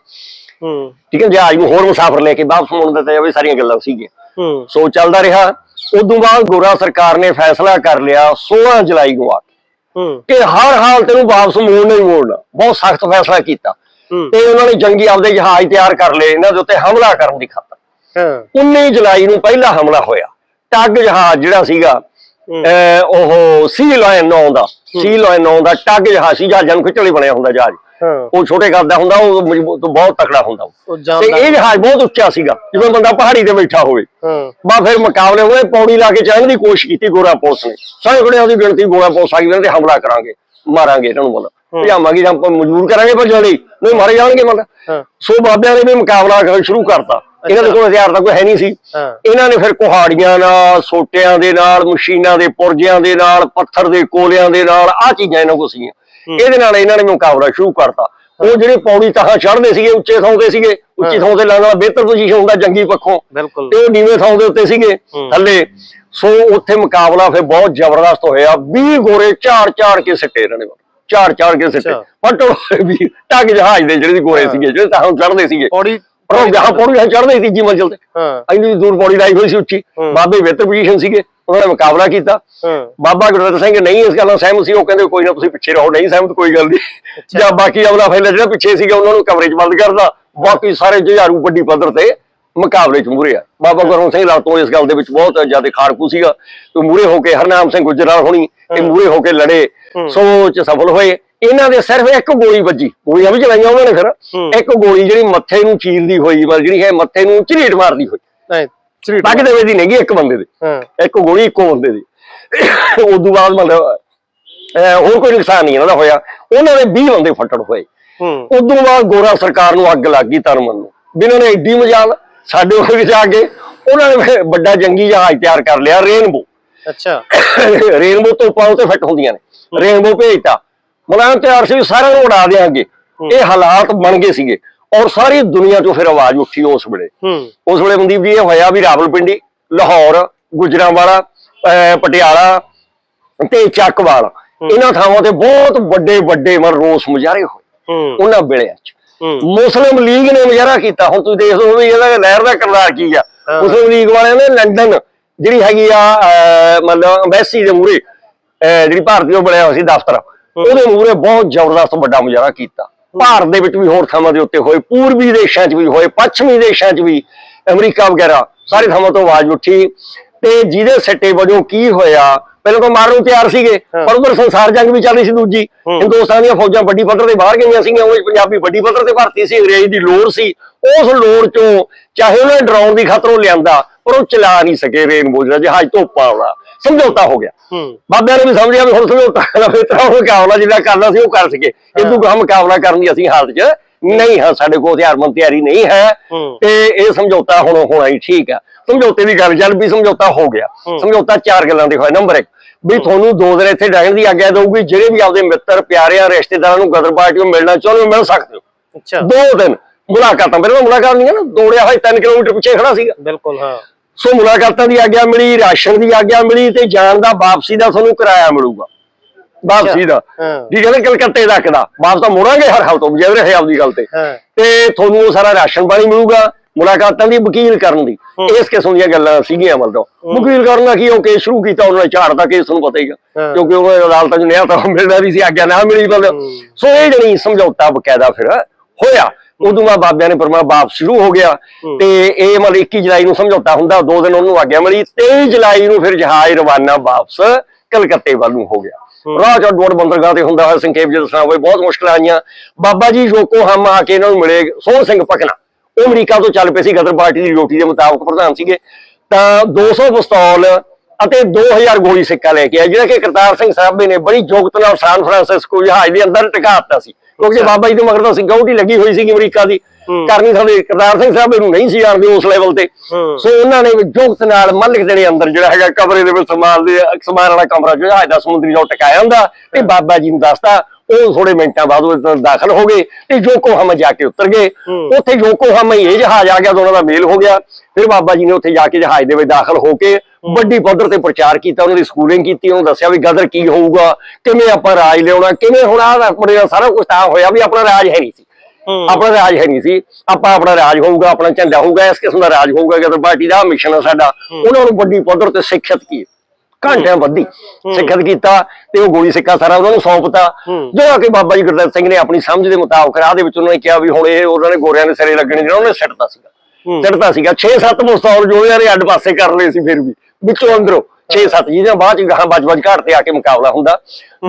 ਹੂੰ। ਠੀਕ ਹੈ ਜਹਾਜ਼ ਨੂੰ ਹੋਰ ਮੁਸਾਫਰ ਲੈ ਕੇ ਵਾਪਸ ਹੋਣ ਦਿੱਤਾ ਜਾਵੇ ਸਾਰੀਆਂ ਗੱਲਾਂ ਸੀਗੀਆਂ। ਸੋ ਚੱਲਦਾ ਰਿਹਾ। ਉਦੋਂ ਬਾਅਦ ਗੋਰਾ ਸਰਕਾਰ ਨੇ ਫੈਸਲਾ ਕਰ ਲਿਆ 16 ਜੁਲਾਈ ਨੂੰ ਆ ਕੇ। ਕਿ ਹਰ ਹਾਲਤ ਨੂੰ ਵਾਪਸ ਮੋੜਨਾ ਹੀ ਮੋੜਨਾ। ਬਹੁਤ ਸਖਤ ਫੈਸਲਾ ਕੀਤਾ। ਤੇ ਉਹਨਾਂ ਨੇ ਜੰਗੀ ਆਪਦੇ ਜਹਾਜ਼ ਤਿਆਰ ਕਰ ਲਏ ਇਹਨਾਂ ਦੇ ਉੱਤੇ ਹਮਲਾ ਕਰਨ ਦੀ ਖਾਤਰ। ਹਾਂ। 19 ਜੁਲਾਈ ਨੂੰ ਪਹਿਲਾ ਹਮਲਾ ਹੋਇਆ। ਟੱਗ ਜਹਾਜ਼ ਜਿਹੜਾ ਸੀਗਾ ਉਹ ਸੀ ਲਾਇਨ ਨਾਂ ਦਾ। ਸੀ ਲਾਇਨ ਨਾਂ ਦਾ ਟੱਗ ਜਹਾਜ਼ ਸੀ ਜਹਾਜ਼ਾਂ ਨੂੰ ਖਿੱਚਲੇ ਬਣਿਆ ਹੁੰਦਾ ਜਹਾਜ਼। ਉਹ ਛੋਟੇ ਕਰਦਾ ਹੁੰਦਾ ਉਹ ਮਜ਼ਬੂਤ ਬਹੁਤ ਤਕੜਾ ਹੁੰਦਾ। ਤੇ ਇਹ ਜਹਾਜ਼ ਬਹੁਤ ਉੱਚਾ ਸੀਗਾ ਜਿਵੇਂ ਬੰਦਾ ਪਹਾੜੀ ਤੇ ਬੈਠਾ ਹੋਵੇ। ਹਾਂ। ਬਾ ਫਿਰ ਮੁਕਾਬਲੇ ਹੋਏ ਪੌੜੀ ਲਾ ਕੇ ਚੜ੍ਹਨ ਦੀ ਕੋਸ਼ਿਸ਼ ਕੀਤੀ ਗੋਰਾ ਪੁਲਿਸ ਨੇ। ਸੈਂਕੜਿਆਂ ਦੀ ਗਿਣਤੀ ਗੋਰਾ ਪੁਲਿਸ ਆ ਗਈ ਤੇ ਹਮਲਾ ਕਰਾਂਗੇ ਮਾਰਾਂਗੇ ਇਹਨਾਂ ਨੂੰ ਮਤਲਬ। ਭਜਾਵਾਂਗੇ ਜਾਂ ਮਜਬੂਰ ਕਰਾਂਗੇ ਪਰ ਜਲਦੀ ਨਹੀਂ ਮਾਰੇ ਜਾਣਗੇ ਮਤਲਬ। ਹਾਂ। ਸੋ ਬਾਬਿਆਂ ਨੇ ਵੀ ਮੁਕਾਬਲਾ ਕਰ- ਸ਼ੁਰੂ ਕਰਤਾ। ਇਹਨਾਂ ਦੇ ਕੋਲ ਹਥਿਆਰ ਤਾਂ ਕੋਈ ਹੈ ਨਹੀਂ ਸੀ। ਇਹਨਾਂ ਨੇ ਫਿਰ ਕੁਹਾੜੀਆਂ ਨਾਲ ਸੋਟਿਆਂ ਦੇ ਨਾਲ ਮਸ਼ੀਨਾਂ ਦੇ ਪੁਰਜਿਆਂ ਦੇ ਨਾਲ ਪੱਥਰ ਦੇ ਕੋਲਿਆਂ ਦੇ ਨਾਲ ਆਹ ਚੀਜ਼ਾਂ ਇਹਨਾਂ ਕੋਲ ਸੀਗੀਆਂ। ਇਹਦੇ ਨਾਲ ਇਹਨਾਂ ਨੇ ਮੁਕਾਬਲਾ ਸ਼ੁਰੂ ਕਰਤਾ। ਉਹ ਜਿਹੜੇ ਪੌੜੀ ਤਹਾਂ ਚੜ੍ਹਦੇ ਸੀਗੇ ਉੱਚੇ ਥਾਂ ਤੇ ਸੀਗੇ ਉੱਚੀ ਥਾਂ ਤੇ ਲਾਉਣ ਵਾਲਾ ਬਿਹਤਰ ਪੋਜੀਸ਼ਨ ਹੁੰਦਾ ਜੰਗੀ ਪੱਖੋਂ। ਬਿਲਕੁਲ। ਤੇ ਉਹ ਨੀਵੇਂ ਥਾਂ ਦੇ ਉੱਤੇ ਸੀਗੇ ਥੱਲੇ। ਸੋ ਉੱਥੇ ਮੁਕਾਬਲਾ ਫਿਰ ਬਹੁਤ ਜ਼ਬਰਦਸਤ ਹੋਇਆ। 20 ਗੋਰੇ ਝਾੜ ਝਾੜ ਕੇ ਸਿੱਟੇ ਇਹਨਾਂ ਨੇ। ਚਾਰ ਚਾਰ ਕੇ ਸਿੱਟੇ। ਪਟੋ ਵੀ ਟੱਗ ਜਹਾਜ਼ ਦੇ ਜਿਹੜੇ ਗੋਰੇ ਸੀਗੇ ਜਿਹੜੇ ਤਾਂ ਚੜਦੇ ਸੀਗੇ। ਪੌੜੀ ਉਹ ਗਾਹ ਪੌੜੀਆਂ ਚੜਦੇ ਸੀ ਜੀ ਮੰਜ਼ਿਲ ਤੇ। ਹਾਂ। ਇੰਨੀ ਦੂਰ ਪੌੜੀ ਲਾਈ ਹੋਈ ਸੀ ਉੱਚੀ। ਬਾਬੇ ਬਿਹਤਰ ਪੋਜੀਸ਼ਨ ਸੀਗੇ। ਉਹਨਾਂ ਨੇ ਮੁਕਾਬਲਾ ਕੀਤਾ। ਬਾਬਾ ਗੁਰਦਿੱਤ ਸਿੰਘ ਨਹੀਂ ਇਸ ਗੱਲ ਨਾਲ ਸਹਿਮਤ ਸੀ ਉਹ ਕਹਿੰਦੇ ਕੋਈ ਨਾ ਤੁਸੀਂ ਪਿੱਛੇ ਰਹੋ ਨਹੀਂ ਸਹਿਮਤ ਕੋਈ ਗੱਲ ਨਹੀਂ। ਜਾਂ ਬਾਕੀ ਅਗਲਾ ਫੈਲਾ ਜਿਹੜਾ ਪਿੱਛੇ ਸੀਗਾ ਉਹਨਾਂ ਨੂੰ ਕਵਰੇਜ ਬੰਦ ਕਰਦਾ ਬਾਕੀ ਸਾਰੇ ਜੁਝਾਰੂ ਵੱਡੀ ਪੱਧਰ ਤੇ ਮੁਕਾਬਲੇ ਚ ਮੂਰੇ ਆ। ਬਾਬਾ ਗੁਰਮੁਖ ਸਿੰਘ ਲਾਟੋ ਇਸ ਗੱਲ ਦੇ ਵਿੱਚ ਬਹੁਤ ਜ਼ਿਆਦਾ ਖਾੜਕੂ ਸੀਗਾ। ਤੇ ਮੂਰੇ ਹੋ ਕੇ ਹਰਨਾਮ ਸਿੰਘ ਗੁਜਰਾਲ ਹੋਣੀ ਇਹ ਮੂਰੇ ਹੋ ਕੇ ਲੜੇ ਸੋ ਉਹ ਚ ਸਫਲ ਹੋਏ। ਇਹਨਾਂ ਦੇ ਸਿਰਫ ਇੱਕ ਗੋਲੀ ਵੱਜੀ। ਗੋਲੀਆਂ ਵੀ ਚਲਾਈਆਂ ਉਹਨਾਂ ਨੇ ਫਿਰ। ਇੱਕ ਗੋਲੀ ਜਿਹੜੀ ਮੱਥੇ ਨੂੰ ਚੀਰਦੀ ਹੋਈ ਮਤਲਬ ਜਿਹੜੀ ਹੈ ਮੱਥੇ ਨੂੰ ਝਰੀਟ ਮਾਰਦੀ ਹੋਈ। ਪੱਗ ਦੇ ਵਿੱਚ ਨਹੀਂ ਇੱਕ ਬੰਦੇ ਦੇ। ਇੱਕ ਗੋਲੀ ਇੱਕੋ ਬੰਦੇ ਦੀ। ਉਦੋਂ ਬਾਅਦ ਮਤਲਬ ਹੋਰ ਕੋਈ ਨੁਕਸਾਨ ਨਹੀਂ ਇਹਨਾਂ ਦਾ ਹੋਇਆ। ਉਹਨਾਂ ਦੇ 20 ਬੰਦੇ ਫੱਟੜ ਹੋਏ। ਉਦੋਂ ਬਾਅਦ ਗੋਰਾ ਸਰਕਾਰ ਨੂੰ ਅੱਗ ਲੱਗ ਗਈ ਧਰਮਨ ਨੂੰ। ਵੀ ਇਹਨਾਂ ਨੇ ਐਡੀ ਮਜਾਲ ਸਾਡੇ ਉਹ ਵਿੱਚ ਆ ਕੇ ਉਹਨਾਂ ਨੇ ਵੱਡਾ ਜੰਗੀ ਜਹਾਜ਼ ਤਿਆਰ ਕਰ ਲਿਆ ਰੇਨਬੋ। ਅੱਛਾ। ਰੇਨਬੋ ਤੋਂ ਪਾਉ ਤੇ ਫਿੱਟ ਹੁੰਦੀਆਂ ਨੇ। ਰੇਨਬੋ ਭੇਜਤਾ। ਮੁਲਾਇਮ ਤਿਆਰ ਸੀ ਵੀ ਸਾਰਿਆਂ ਨੂੰ ਉਡਾ ਦੇਾਂਗੇ ਇਹ ਹਾਲਾਤ ਬਣ ਗਏ ਸੀਗੇ। ਔਰ ਸਾਰੀ ਦੁਨੀਆ ਤੋਂ ਫਿਰ ਆਵਾਜ਼ ਉੱਠੀ ਉਸ ਵੇਲੇ। ਉਸ ਵੇਲੇ ਮਨਦੀਪ ਜੀ ਇਹ ਹੋਇਆ ਵੀ ਰਾਵਲਪਿੰਡੀ ਲਾਹੌਰ ਗੁਜਰਾਂਵਾਲਾ ਪਟਿਆਲਾ ਤੇ ਚੱਕਵਾਲ। ਇਹਨਾਂ ਥਾਵਾਂ ਤੇ ਬਹੁਤ ਵੱਡੇ ਵੱਡੇ ਮਨ ਰੋਸ ਮੁਜ਼ਾਹਰੇ ਹੋਏ। ਉਹਨਾਂ ਵੇਲਿਆਂ 'ਚ। ਮੁਸਲਿਮ ਲੀਗ ਨੇ ਮੁਜ਼ਾਹਰਾ ਕੀਤਾ। ਹੁਣ ਤੁਸੀਂ ਦੇਖ ਲਓ ਵੀ ਇਹਦਾ ਲਹਿਰ ਦਾ ਕਿਰਦਾਰ ਕੀ ਆ। ਮੁਸਲਿਮ ਲੀਗ ਵਾਲਿਆਂ ਨੇ ਲੰਡਨ ਜਿਹੜੀ ਹੈਗੀ ਆ ਮਤਲਬ ਐਮਬੈਸੀ ਦੇ ਅਹ, ਜਿਹੜੀ ਭਾਰਤੀ ਉਹ ਬਣਿਆ ਹੋਇਆ ਸੀ ਦਫ਼ਤਰ ਉਹਦੇ ਮੂਹਰੇ ਬਹੁਤ ਜ਼ਬਰਦਸਤ ਵੱਡਾ ਮੁਜ਼ਾਹਰਾ ਕੀਤਾ। ਭਾਰਤ ਦੇ ਵਿੱਚ ਵੀ ਹੋਰ ਥਾਵਾਂ ਦੇ ਉੱਤੇ ਹੋਏ ਪੂਰਬੀ ਦੇਸ਼ਾਂ 'ਚ ਵੀ ਹੋਏ ਪੱਛਮੀ ਦੇਸ਼ਾਂ 'ਚ ਵੀ ਅਮਰੀਕਾ ਵਗੈਰਾ ਸਾਰੇ ਥਾਵਾਂ ਤੋਂ ਆਵਾਜ਼ ਉੱਠੀ। ਤੇ ਜਿਹਦੇ ਸੱਟੇ ਵਜੋਂ ਕੀ ਹੋਇਆ ਪਹਿਲਾਂ ਤਾਂ ਮਾਰਨ ਨੂੰ ਤਿਆਰ ਸੀਗੇ ਪਰ ਉਧਰ ਸੰਸਾਰ ਜੰਗ ਵੀ ਚੱਲ ਰਹੀ ਸੀ ਦੂਜੀ। ਹਿੰਦੁਸਤਾਨ ਦੀਆਂ ਫੌਜਾਂ ਵੱਡੀ ਪੱਧਰ ਤੇ ਬਾਹਰ ਗਈਆਂ ਸੀਗੀਆਂ ਉਹ ਪੰਜਾਬੀ ਵੱਡੀ ਪੱਧਰ ਤੇ ਭਰਤੀ ਸੀ ਅੰਗਰੇਜ਼ ਦੀ ਲੋੜ ਸੀ। ਉਸ ਲੋੜ ਚੋਂ ਚਾਹੇ ਉਹਨੇ ਡਰਾਉਣ ਦੀ ਖਾਤਰ ਲਿਆਂਦਾ ਪਰ ਉਹ ਚਲਾ ਨਹੀਂ ਸਕੇ ਰੇਨਬੋ ਜਿਹੜਾ ਜਹਾਜ਼ ਧੋਪਾ ਵਾਲਾ। ਸਮਝੌਤਾ ਹੋ ਗਿਆ। ਬਾਬਿਆਂ ਨੇ ਵੀ ਸਮਝਿਆ ਵੀ ਹੁਣ ਸਮਝੌਤਾ ਦਾ ਫਿਰ ਤਰ੍ਹਾਂ ਉਹ ਮੁਕਾਬਲਾ ਜਿਹੜਾ ਕਰਨਾ ਸੀ ਉਹ ਕਰ ਸਕੇ। ਇਦੋਂ ਕਾ ਮੁਕਾਬਲਾ ਕਰਨ ਦੀ ਅਸੀਂ ਹਾਲਤ 'ਚ ਨਹੀਂ ਹਾਂ। ਸਾਡੇ ਕੋਲ ਹਥਿਆਰਬੰਦ ਤਿਆਰੀ ਨਹੀਂ ਹੈ। ਤੇ ਇਹ ਸਮਝੌਤਾ ਹੁਣ ਹੋਣਾ ਹੀ ਠੀਕ ਆ। ਸਮਝੌਤੇ ਦੀ ਗੱਲ ਚੱਲ ਵੀ ਸਮਝੌਤਾ ਹੋ ਗਿਆ। ਸਮਝੌਤਾ ਚਾਰ ਗੱਲਾਂ ਦੇ ਹੋਇਆ ਨੰਬਰ 1 ਵੀ ਤੁਹਾਨੂੰ ਦੋ ਦਿਨ ਇੱਥੇ ਰਹਿਣ ਦੀ ਆਗਿਆ ਦਊਗੀ। ਜਿਹੜੇ ਵੀ ਆਪਦੇ ਮਿੱਤਰ ਪਿਆਰਿਆਂ ਰਿਸ਼ਤੇਦਾਰਾਂ ਨੂੰ ਗਦਰ ਪਾਰਟੀ ਨੂੰ ਮਿਲਣਾ ਚਾਹੁੰਦੇ ਹੋ ਮਿਲ ਸਕਦੇ ਹੋ। ਅੱਛਾ। ਦੋ ਦਿਨ ਮੁਲਾਕਾਤਾਂ। ਪਹਿਲਾਂ ਮੁਲਾਕਾਤ ਨਹੀਂ ਹੈ ਨਾ? ਦੌੜਿਆ ਹੋਇਆ 3 ਕਿਲੋਮੀਟਰ ਪਿੱਛੇ ਖੜਾ ਸੀਗਾ। ਬਿਲਕੁਲ ਹਾਂ। ਸੋ ਮੁਲਾਕਾਤਾਂ ਦੀ ਆਗਿਆ ਮਿਲੀ ਰਾਸ਼ਨ ਦੀ ਆਗਿਆ ਮਿਲੀ ਤੇ ਜਾਣ ਦਾ ਵਾਪਸੀ ਦਾ ਤੁਹਾਨੂੰ ਕਿਰਾਇਆ ਮਿਲੂਗਾ। ਵਾਪਸੀ ਦਾ। ਠੀਕ ਹੈ ਨਾ ਕਲਕੱਤੇ ਤੱਕ ਦਾ। ਵਾਪਸ ਤਾਂ ਮੁੜਾਂਗੇ ਹਰ ਹਾਲ ਤੋਂ ਜੇ ਰਹੇ ਆਪਦੀ ਗੱਲ ਤੇ। ਤੇ ਤੁਹਾਨੂੰ ਉਹ ਸਾਰਾ ਰਾਸ਼ਨ ਪਾਣੀ ਮਿਲੂਗਾ ਮੁਲਾਕਾਤਾਂ ਦੀ ਵਕੀਲ ਕਰਨ ਦੀ। ਇਸ ਕਿਸਮ ਦੀਆਂ ਗੱਲਾਂ ਸੀਗੀਆਂ ਮਤਲਬ। ਵਕੀਲ ਕਰਨ ਦਾ ਕੀ ਉਹ ਕੇਸ ਸ਼ੁਰੂ ਕੀਤਾ ਉਹਨਾਂ ਨੇ ਝਾੜਦਾ ਕੇਸ ਤੁਹਾਨੂੰ ਪਤਾ ਹੀ ਆ। ਹਾਂ। ਕਿਉਂਕਿ ਉਹ ਅਦਾਲਤਾਂ 'ਚ ਨਿਆਂ ਤਾਂ ਮਿਲਦਾ ਵੀ ਸੀ ਆਗਿਆ ਨਾ ਮਿਲੀ ਮਤਲਬ। ਸੋ ਇਹ ਜਿਹੜੀ ਸਮਝੌਤਾ ਬਕਾਇਦਾ ਫਿਰ ਹੋਇਆ। ਉਦੋਂ ਬਾਅਦ ਬਾਬਿਆਂ ਨੇ ਪਰਮਾ ਵਾਪਸ ਸ਼ੁਰੂ ਹੋ ਗਿਆ ਤੇ ਇਹ ਮਤਲਬ 21 ਜੁਲਾਈ ਨੂੰ ਸਮਝੌਤਾ ਹੁੰਦਾ ਦੋ ਦਿਨ ਉਹਨੂੰ ਆਗਿਆ ਮਿਲੀ 23 ਜੁਲਾਈ ਨੂੰ ਫਿਰ ਜਹਾਜ਼ ਰਵਾਨਾ ਵਾਪਸ ਕਲਕੱਤੇ ਵੱਲ ਨੂੰ ਹੋ ਗਿਆ। ਰਾਹ ਚੋਂ ਡੋੜ ਬੰਦਰਗਾਹ ਤੇ ਹੁੰਦਾ ਹੋਇਆ ਸੰਖੇਪ ਜੇ ਦੱਸਣਾ ਹੋਵੇ ਬਹੁਤ ਮੁਸ਼ਕਲਾਂ ਆਈਆਂ। ਬਾਬਾ ਜੀ ਯੋਕੋ ਹਮ ਆ ਕੇ ਇਹਨਾਂ ਨੂੰ ਮਿਲੇ ਸੋਹਣ ਸਿੰਘ ਪਕਨਾ ਉਹ ਅਮਰੀਕਾ ਤੋਂ ਚੱਲ ਪਏ ਸੀ ਗਦਰ ਪਾਰਟੀ ਦੀ ਡਿਊਟੀ ਦੇ ਮੁਤਾਬਕ ਪ੍ਰਧਾਨ ਸੀਗੇ। ਤਾਂ 200 ਪਿਸਤੌਲ ਅਤੇ 2000 ਗੋਲੀ ਸਿੱਕਾ ਲੈ ਕੇ ਆਏ ਜਿਹੜਾ ਕਿ ਕਰਤਾਰ ਸਿੰਘ ਸਾਹਿਬ ਨੇ ਬੜੀ ਯੋਗਤਾ ਨਾਲ ਸਾਨ ਫਰਾਂਸਿਸਕੋ ਜਹਾਜ਼ ਦੇ ਅੰਦਰ ਟਿਕਾ ਦਿੱਤਾ ਸੀ। ਕਿਉਂਕਿ ਬਾਬਾ ਜੀ ਦੇ ਮਗਰ ਤਾਂ ਸਿਕਿਉਰਿਟੀ ਲੱਗੀ ਹੋਈ ਸੀ ਅਮਰੀਕਾ ਦੀ। ਕਰਨੀ ਸਾਡੇ ਕਰਤਾਰ ਸਿੰਘ ਸਾਹਿਬ ਨੂੰ ਨਹੀਂ ਸੀ ਜਾਣਦੇ ਉਸ ਲੈਵਲ ਤੇ। ਸੋ ਉਹਨਾਂ ਨੇ ਯੋਗਤ ਨਾਲ ਮਲਕ ਦੇ ਅੰਦਰ ਜਿਹੜਾ ਹੈਗਾ ਕਮਰੇ ਦੇ ਵਿੱਚ ਸਮਾਨ ਦੇ ਸਮਾਨ ਵਾਲਾ ਕਮਰਾ ਜਿਹੜਾ ਜਹਾਜ਼ ਦਾ ਸਮੁੰਦਰੀ ਜੋ ਟਿਕਾਇਆ ਹੁੰਦਾ ਤੇ ਬਾਬਾ ਜੀ ਨੂੰ ਦੱਸਦਾ ਉਹ ਥੋੜੇ ਮਿੰਟਾਂ ਬਾਅਦ ਉਹ ਦਾਖਲ ਹੋ ਗਏ ਤੇ ਜੋਕੋ ਹਮ ਜਾ ਕੇ ਉਤਰ ਗਏ। ਉੱਥੇ ਜੋਕੋ ਹਮ ਇਹ ਜਹਾਜ਼ ਆ ਗਿਆ ਦੋਨਾਂ ਦਾ ਮੇਲ ਹੋ ਗਿਆ। ਫਿਰ ਬਾਬਾ ਜੀ ਨੇ ਉੱਥੇ ਜਾ ਕੇ ਜਹਾਜ਼ ਦੇ ਵਿੱਚ ਦਾਖਲ ਹੋ ਕੇ ਵੱਡੀ ਪੱਧਰ ਤੇ ਪ੍ਰਚਾਰ ਕੀਤਾ ਉਹਨਾਂ ਦੀ ਸਕੂਲਿੰਗ ਕੀਤੀ ਉਹਨੂੰ ਦੱਸਿਆ ਵੀ ਗਦਰ ਕੀ ਹੋਊਗਾ ਕਿਵੇਂ ਆਪਾਂ ਰਾਜ ਲਿਆਉਣਾ ਕਿਵੇਂ ਹੁਣ ਆਹ ਆਪਣੇ ਸਾਰਾ ਕੁਝ ਤਾਂ ਹੋਇਆ ਵੀ ਆਪਣਾ ਰਾਜ ਹੈ ਨਹੀਂ ਸੀ। ਆਪਣਾ ਰਾਜ ਹੈ ਨਹੀਂ ਸੀ ਆਪਾਂ ਆਪਣਾ ਰਾਜ ਹੋਊਗਾ ਆਪਣਾ ਝੰਡਾ ਹੋਊਗਾ ਇਸ ਕਿਸਮ ਦਾ ਰਾਜ ਹੋਊਗਾ ਗਦਰ ਪਾਰਟੀ ਦਾ ਮਿਸ਼ਨ ਹੈ ਸਾਡਾ। ਉਹਨਾਂ ਨੂੰ ਵੱਡੀ ਪੱਧਰ ਤੇ ਸਿੱਖਿਅਤ ਕੀ ਘੰਟਿਆਂ ਵੱਧੀ ਸਿੱਖਿਅਤ ਕੀਤਾ ਤੇ ਉਹ ਗੋਲੀ ਸਿੱਕਾ ਸਾਰਾ ਉਹਨਾਂ ਨੂੰ ਸੌਂਪਤਾ। ਜਿਹੜਾ ਕਿ ਬਾਬਾ ਜੀ ਗੁਰਦਿੱਤ ਸਿੰਘ ਨੇ ਆਪਣੀ ਸਮਝ ਦੇ ਮੁਤਾਬਕ ਰਾਹ ਦੇ ਵਿੱਚ ਉਹਨਾਂ ਨੇ ਕਿਹਾ ਵੀ ਹੁਣ ਇਹ ਉਹਨਾਂ ਨੇ ਗੋਰਿਆਂ ਦੇ ਸਿਰੇ ਲੱਗਣੇ ਜਿਹੜਾ ਉਹਨੇ ਸਿੱਟਤਾ ਸੀਗਾ। ਸਿੱਟਤਾ ਸੀਗਾ। 6-7 ਮੁਸਤੌਲ ਜੋ ਨੇ ਅੱਡ ਪਾਸੇ ਕਰ ਲਏ ਸੀ ਫਿਰ ਵੀ। ਵਿੱਚੋਂ ਅੰਦਰੋਂ 6-7 ਜਿਹਨਾਂ ਬਾਅਦ ਚ ਗਾਹਾਂ ਬਜ-ਬਜ ਘਾਟ ਤੇ ਆ ਕੇ ਮੁਕਾਬਲਾ ਹੁੰਦਾ।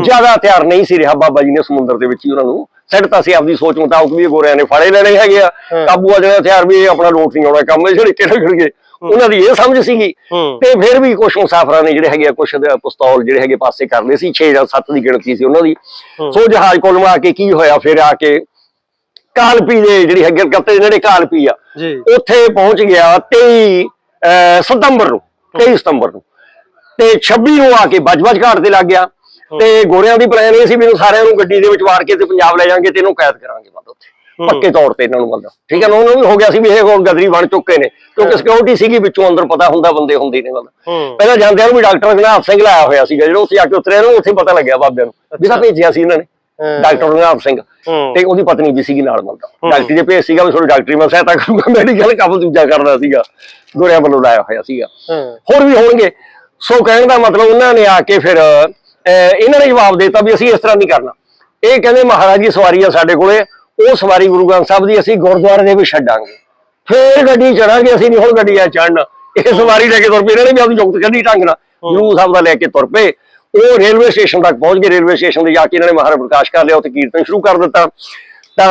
ਜ਼ਿਆਦਾ ਹਥਿਆਰ ਨਹੀਂ ਸੀ ਰਿਹਾ ਬਾਬਾ ਜੀ ਨੇ ਸਮੁੰਦਰ ਦੇ ਵਿੱਚ ਹੀ ਉਹਨਾਂ ਨੂੰ। ਸਿੱਟਤਾ ਸੀ ਆਪਦੀ ਸੋਚ ਮੁਤਾਬਕ ਵੀ ਗੋਰਿਆਂ ਨੇ ਫੜੇ ਲੈਣੇ ਹੈਗੇ ਆ। ਕਾਬੂ ਆ ਜਿਹੜੇ ਹਥਿਆਰ ਵੀ ਆਪਣਾ ਲੋਟ ਨਹੀਂ ਆਉਣਾ ਕੰਮ ਇਹ ਜਿਹੜੇ ਕਿਹੜੇ ਖੜਗੇ ਉਹਨਾਂ ਦੀ ਇਹ ਸਮਝ ਸੀਗੀ। ਤੇ ਫਿਰ ਵੀ ਕੁਝ ਮੁਸਾਫਰਾਂ ਨੇ ਜਿਹੜੇ ਹੈਗੇ ਆ ਕੁਝ ਪਿਸਤੌਲ ਜਿਹੜੇ ਹੈਗੇ ਪਾਸੇ ਕਰ ਲਏ ਸੀ 6 ਜਾਂ 7 ਦੀ ਗਿਣਤੀ ਸੀ ਉਹਨਾਂ ਦੀ। ਸੋ ਜਹਾਜ਼ ਕੋਲ ਆ ਕੇ ਕੀ ਹੋਇਆ ਫਿਰ ਆ ਕੇ ਕਾਲਪੀ ਦੇ ਜਿਹੜੀ ਹੈਗੇ ਕੱਤੇ ਜਿਹੜੇ ਕਾਲਪੀ ਆ। ਉੱਥੇ ਪਹੁੰਚ ਗਿਆ 23 ਅਹ, ਸਤੰਬਰ ਨੂੰ। 23 ਸਤੰਬਰ ਨੂੰ। ਤੇ 26 ਨੂੰ ਆ ਕੇ ਬਜਬਜ ਘਾਟ ਤੇ ਲੱਗ ਗਿਆ। ਤੇ ਗੋਰਿਆਂ ਦੀ ਪਲਾਨ ਇਹ ਸੀ ਇਹਨੂੰ ਸਾਰਿਆਂ ਨੂੰ ਗੱਡੀ ਦੇ ਵਿੱਚ ਵਾਰ ਕੇ ਤੇ ਪੰਜਾਬ ਲੈ ਜਾਾਂਗੇ ਤੇ ਇਹਨੂੰ ਕੈਦ ਕਰਾਂਗੇ ਬੰਦ ਉੱਥੇ। ਪੱਕੇ ਤੌਰ ਤੇ ਇਹਨਾਂ ਨੂੰ ਬੰਦਾ ਠੀਕ ਹੈ ਨਾ? ਉਹਨਾਂ ਨੂੰ ਹੋ ਗਿਆ ਸੀ ਵੀ ਇਹ ਹੁਣ ਗਦਰੀ ਬਣ ਚੁੱਕੇ ਨੇ। ਕਿਉਂਕਿ ਸਿਕਿਉਰਿਟੀ ਸੀਗੀ ਵਿੱਚੋਂ ਅੰਦਰ ਪਤਾ ਹੁੰਦਾ ਬੰਦੇ ਹੁੰਦੇ ਨੇ ਬੰਦਾ ਪਹਿਲਾਂ ਜਾਂਦਿਆਂ ਨੂੰ ਵੀ ਡਾਕਟਰ ਜਨਾਬ ਸਿੰਘ ਲਾਇਆ ਹੋਇਆ ਸੀਗਾ ਜਦੋਂ ਉੱਥੇ ਆ ਕੇ ਉਤਰਿਆ ਨੂੰ ਉੱਥੇ ਪਤਾ ਲੱਗਿਆ ਬਾਬਿਆਂ ਨੂੰ ਵੀ ਤਾਂ ਭੇਜਿਆ ਸੀ ਇਹਨਾਂ ਨੇ। ਡਾਕਟਰ ਰਣਾਬ ਸਿੰਘ। ਤੇ ਉਹਦੀ ਪਤਨੀ ਵੀ ਸੀਗੀ ਨਾਲ ਬੰਦਾ ਡਾਕਟਰੀ ਦੇ ਭੇਜ ਸੀਗਾ ਵੀ ਤੁਹਾਡੀ ਡਾਕਟਰੀ ਮੈਂ ਸਹਾਇਤਾ ਕਰੂੰਗਾ ਮੈਡੀਕਲ ਕੰਮ ਦੂਜਾ ਕਰਦਾ ਸੀਗਾ। ਗੋਰਿਆਂ ਵੱਲੋਂ ਲਾਇਆ ਹੋਇਆ ਸੀਗਾ। ਹੋਰ ਵੀ ਹੋਣਗੇ। ਸੋ ਕਹਿਣ ਦਾ ਮਤਲਬ ਉਹਨਾਂ ਨੇ ਆ ਕੇ ਫਿਰ ਇਹਨਾਂ ਨੇ ਜਵਾਬ ਦਿੱਤਾ ਵੀ ਅਸੀਂ ਇਸ ਤਰ੍ਹਾਂ ਨਹੀਂ ਕਰਨਾ। ਇਹ ਕਹਿੰਦੇ ਮਹਾਰਾਜ ਦੀ ਸਵਾਰੀ ਆ ਸਾਡੇ ਕੋਲੇ ਉਹ ਸਵਾਰੀ ਗੁਰੂ ਗ੍ਰੰਥ ਸਾਹਿਬ ਦੀ ਅਸੀਂ ਗੁਰਦੁਆਰੇ ਦੇ ਵਿੱਚ ਛੱਡਾਂਗੇ। ਫੇਰ ਗੱਡੀ ਚੜਾਂਗੇ ਅਸੀਂ ਨਹੀਂ ਹੁਣ ਗੱਡੀ ਆ ਚੜਨ ਇਹ ਸਵਾਰੀ ਲੈ ਕੇ ਤੁਰ ਪਏ ਇਹਨਾਂ ਨੇ ਵੀ ਆਪਣੀ ਜੁਗਤ ਕੱਢੀ ਢੰਗ ਨਾਲ। ਗੁਰੂ ਸਾਹਿਬ ਦਾ ਲੈ ਕੇ ਤੁਰ ਪਏ। ਉਹ ਰੇਲਵੇ ਸਟੇਸ਼ਨ ਤੱਕ ਪਹੁੰਚ ਗਏ ਰੇਲਵੇ ਸਟੇਸ਼ਨ ਤੇ ਜਾ ਕੇ ਇਹਨਾਂ ਨੇ ਮਹਾਰਾਜ ਪ੍ਰਕਾਸ਼ ਕਰ ਲਿਆ ਉੱਥੇ ਕੀਰਤਨ ਸ਼ੁਰੂ ਕਰ ਦਿੱਤਾ। ਤਾਂ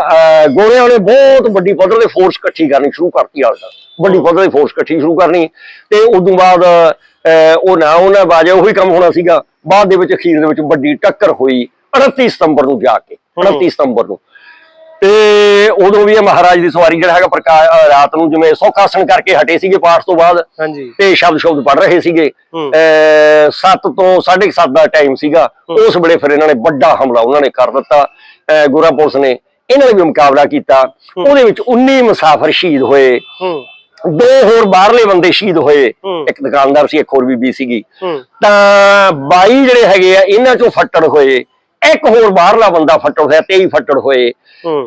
ਅਹ, ਗੋਰਿਆਂ ਨੇ ਬਹੁਤ ਵੱਡੀ ਪੱਧਰ ਤੇ ਫੋਰਸ ਇਕੱਠੀ ਕਰਨੀ ਸ਼ੁਰੂ ਕਰਤੀ ਹਾਲ ਵੱਡੀ ਪੱਧਰ ਤੇ ਫੋਰਸ ਇਕੱਠੀ ਸ਼ੁਰੂ ਕਰਨੀ। ਤੇ ਉਦੋਂ ਬਾਅਦ ਅਹ, ਉਹ ਨਾ ਉਹਨਾਂ ਬਾਜੇ ਉਹੀ ਕੰਮ ਹੋਣਾ ਸੀਗਾ। ਬਾਅਦ ਦੇ ਵਿੱਚ ਅਖੀਰ ਦੇ ਵਿੱਚ ਵੱਡੀ ਟੱਕਰ ਹੋਈ 38 ਸਤੰਬਰ ਨੂੰ ਜਾ ਕੇ 38 ਸਤੰਬਰ ਨੂੰ। ਤੇ ਉਦੋਂ ਵੀ ਇਹ ਮਹਾਰਾਜ ਦੀ ਸਵਾਰੀ ਜਿਹੜਾ ਹੈਗਾ ਪ੍ਰਕਾਸ਼ ਰਾਤ ਨੂੰ ਜਿਵੇਂ ਸੌਖਾਸਣ ਕਰਕੇ ਹਟੇ ਸੀਗੇ ਪਾਠ ਤੋਂ ਬਾਅਦ ਹਾਂਜੀ। ਤੇ ਸ਼ਬਦ ਸ਼ਬਦ ਪੜ ਰਹੇ ਸੀਗੇ। ਹੂੰ। 7 ਤੋਂ 7:30 ਦਾ ਟਾਈਮ ਸੀਗਾ। ਉਸ ਵੇਲੇ ਫਿਰ ਇਹਨਾਂ ਨੇ ਵੱਡਾ ਹਮਲਾ ਉਹਨਾਂ ਨੇ ਕਰ ਦਿੱਤਾ। ਗੋਰਾ ਪੁਲਿਸ ਨੇ ਇਹਨਾਂ ਨੇ ਵੀ ਮੁਕਾਬਲਾ ਕੀਤਾ। ਉਹਦੇ ਵਿੱਚ 19 ਮੁਸਾਫਰ ਸ਼ਹੀਦ ਹੋਏ। ਦੋ ਹੋਰ ਬਾਹਰਲੇ ਬੰਦੇ ਸ਼ਹੀਦ ਹੋਏ। ਇੱਕ ਦੁਕਾਨਦਾਰ ਸੀ ਇੱਕ ਹੋਰ ਬੀਬੀ ਸੀਗੀ। ਤਾਂ 22 ਜਿਹੜੇ ਹੈਗੇ ਆ ਇਹਨਾਂ ਚੋਂ ਫੱਟੜ ਹੋਏ। ਇੱਕ ਹੋਰ ਬਾਹਰਲਾ ਬੰਦਾ ਫੱਟੜ ਹੋਇਆ 23 ਫੱਟੜ ਹੋਏ।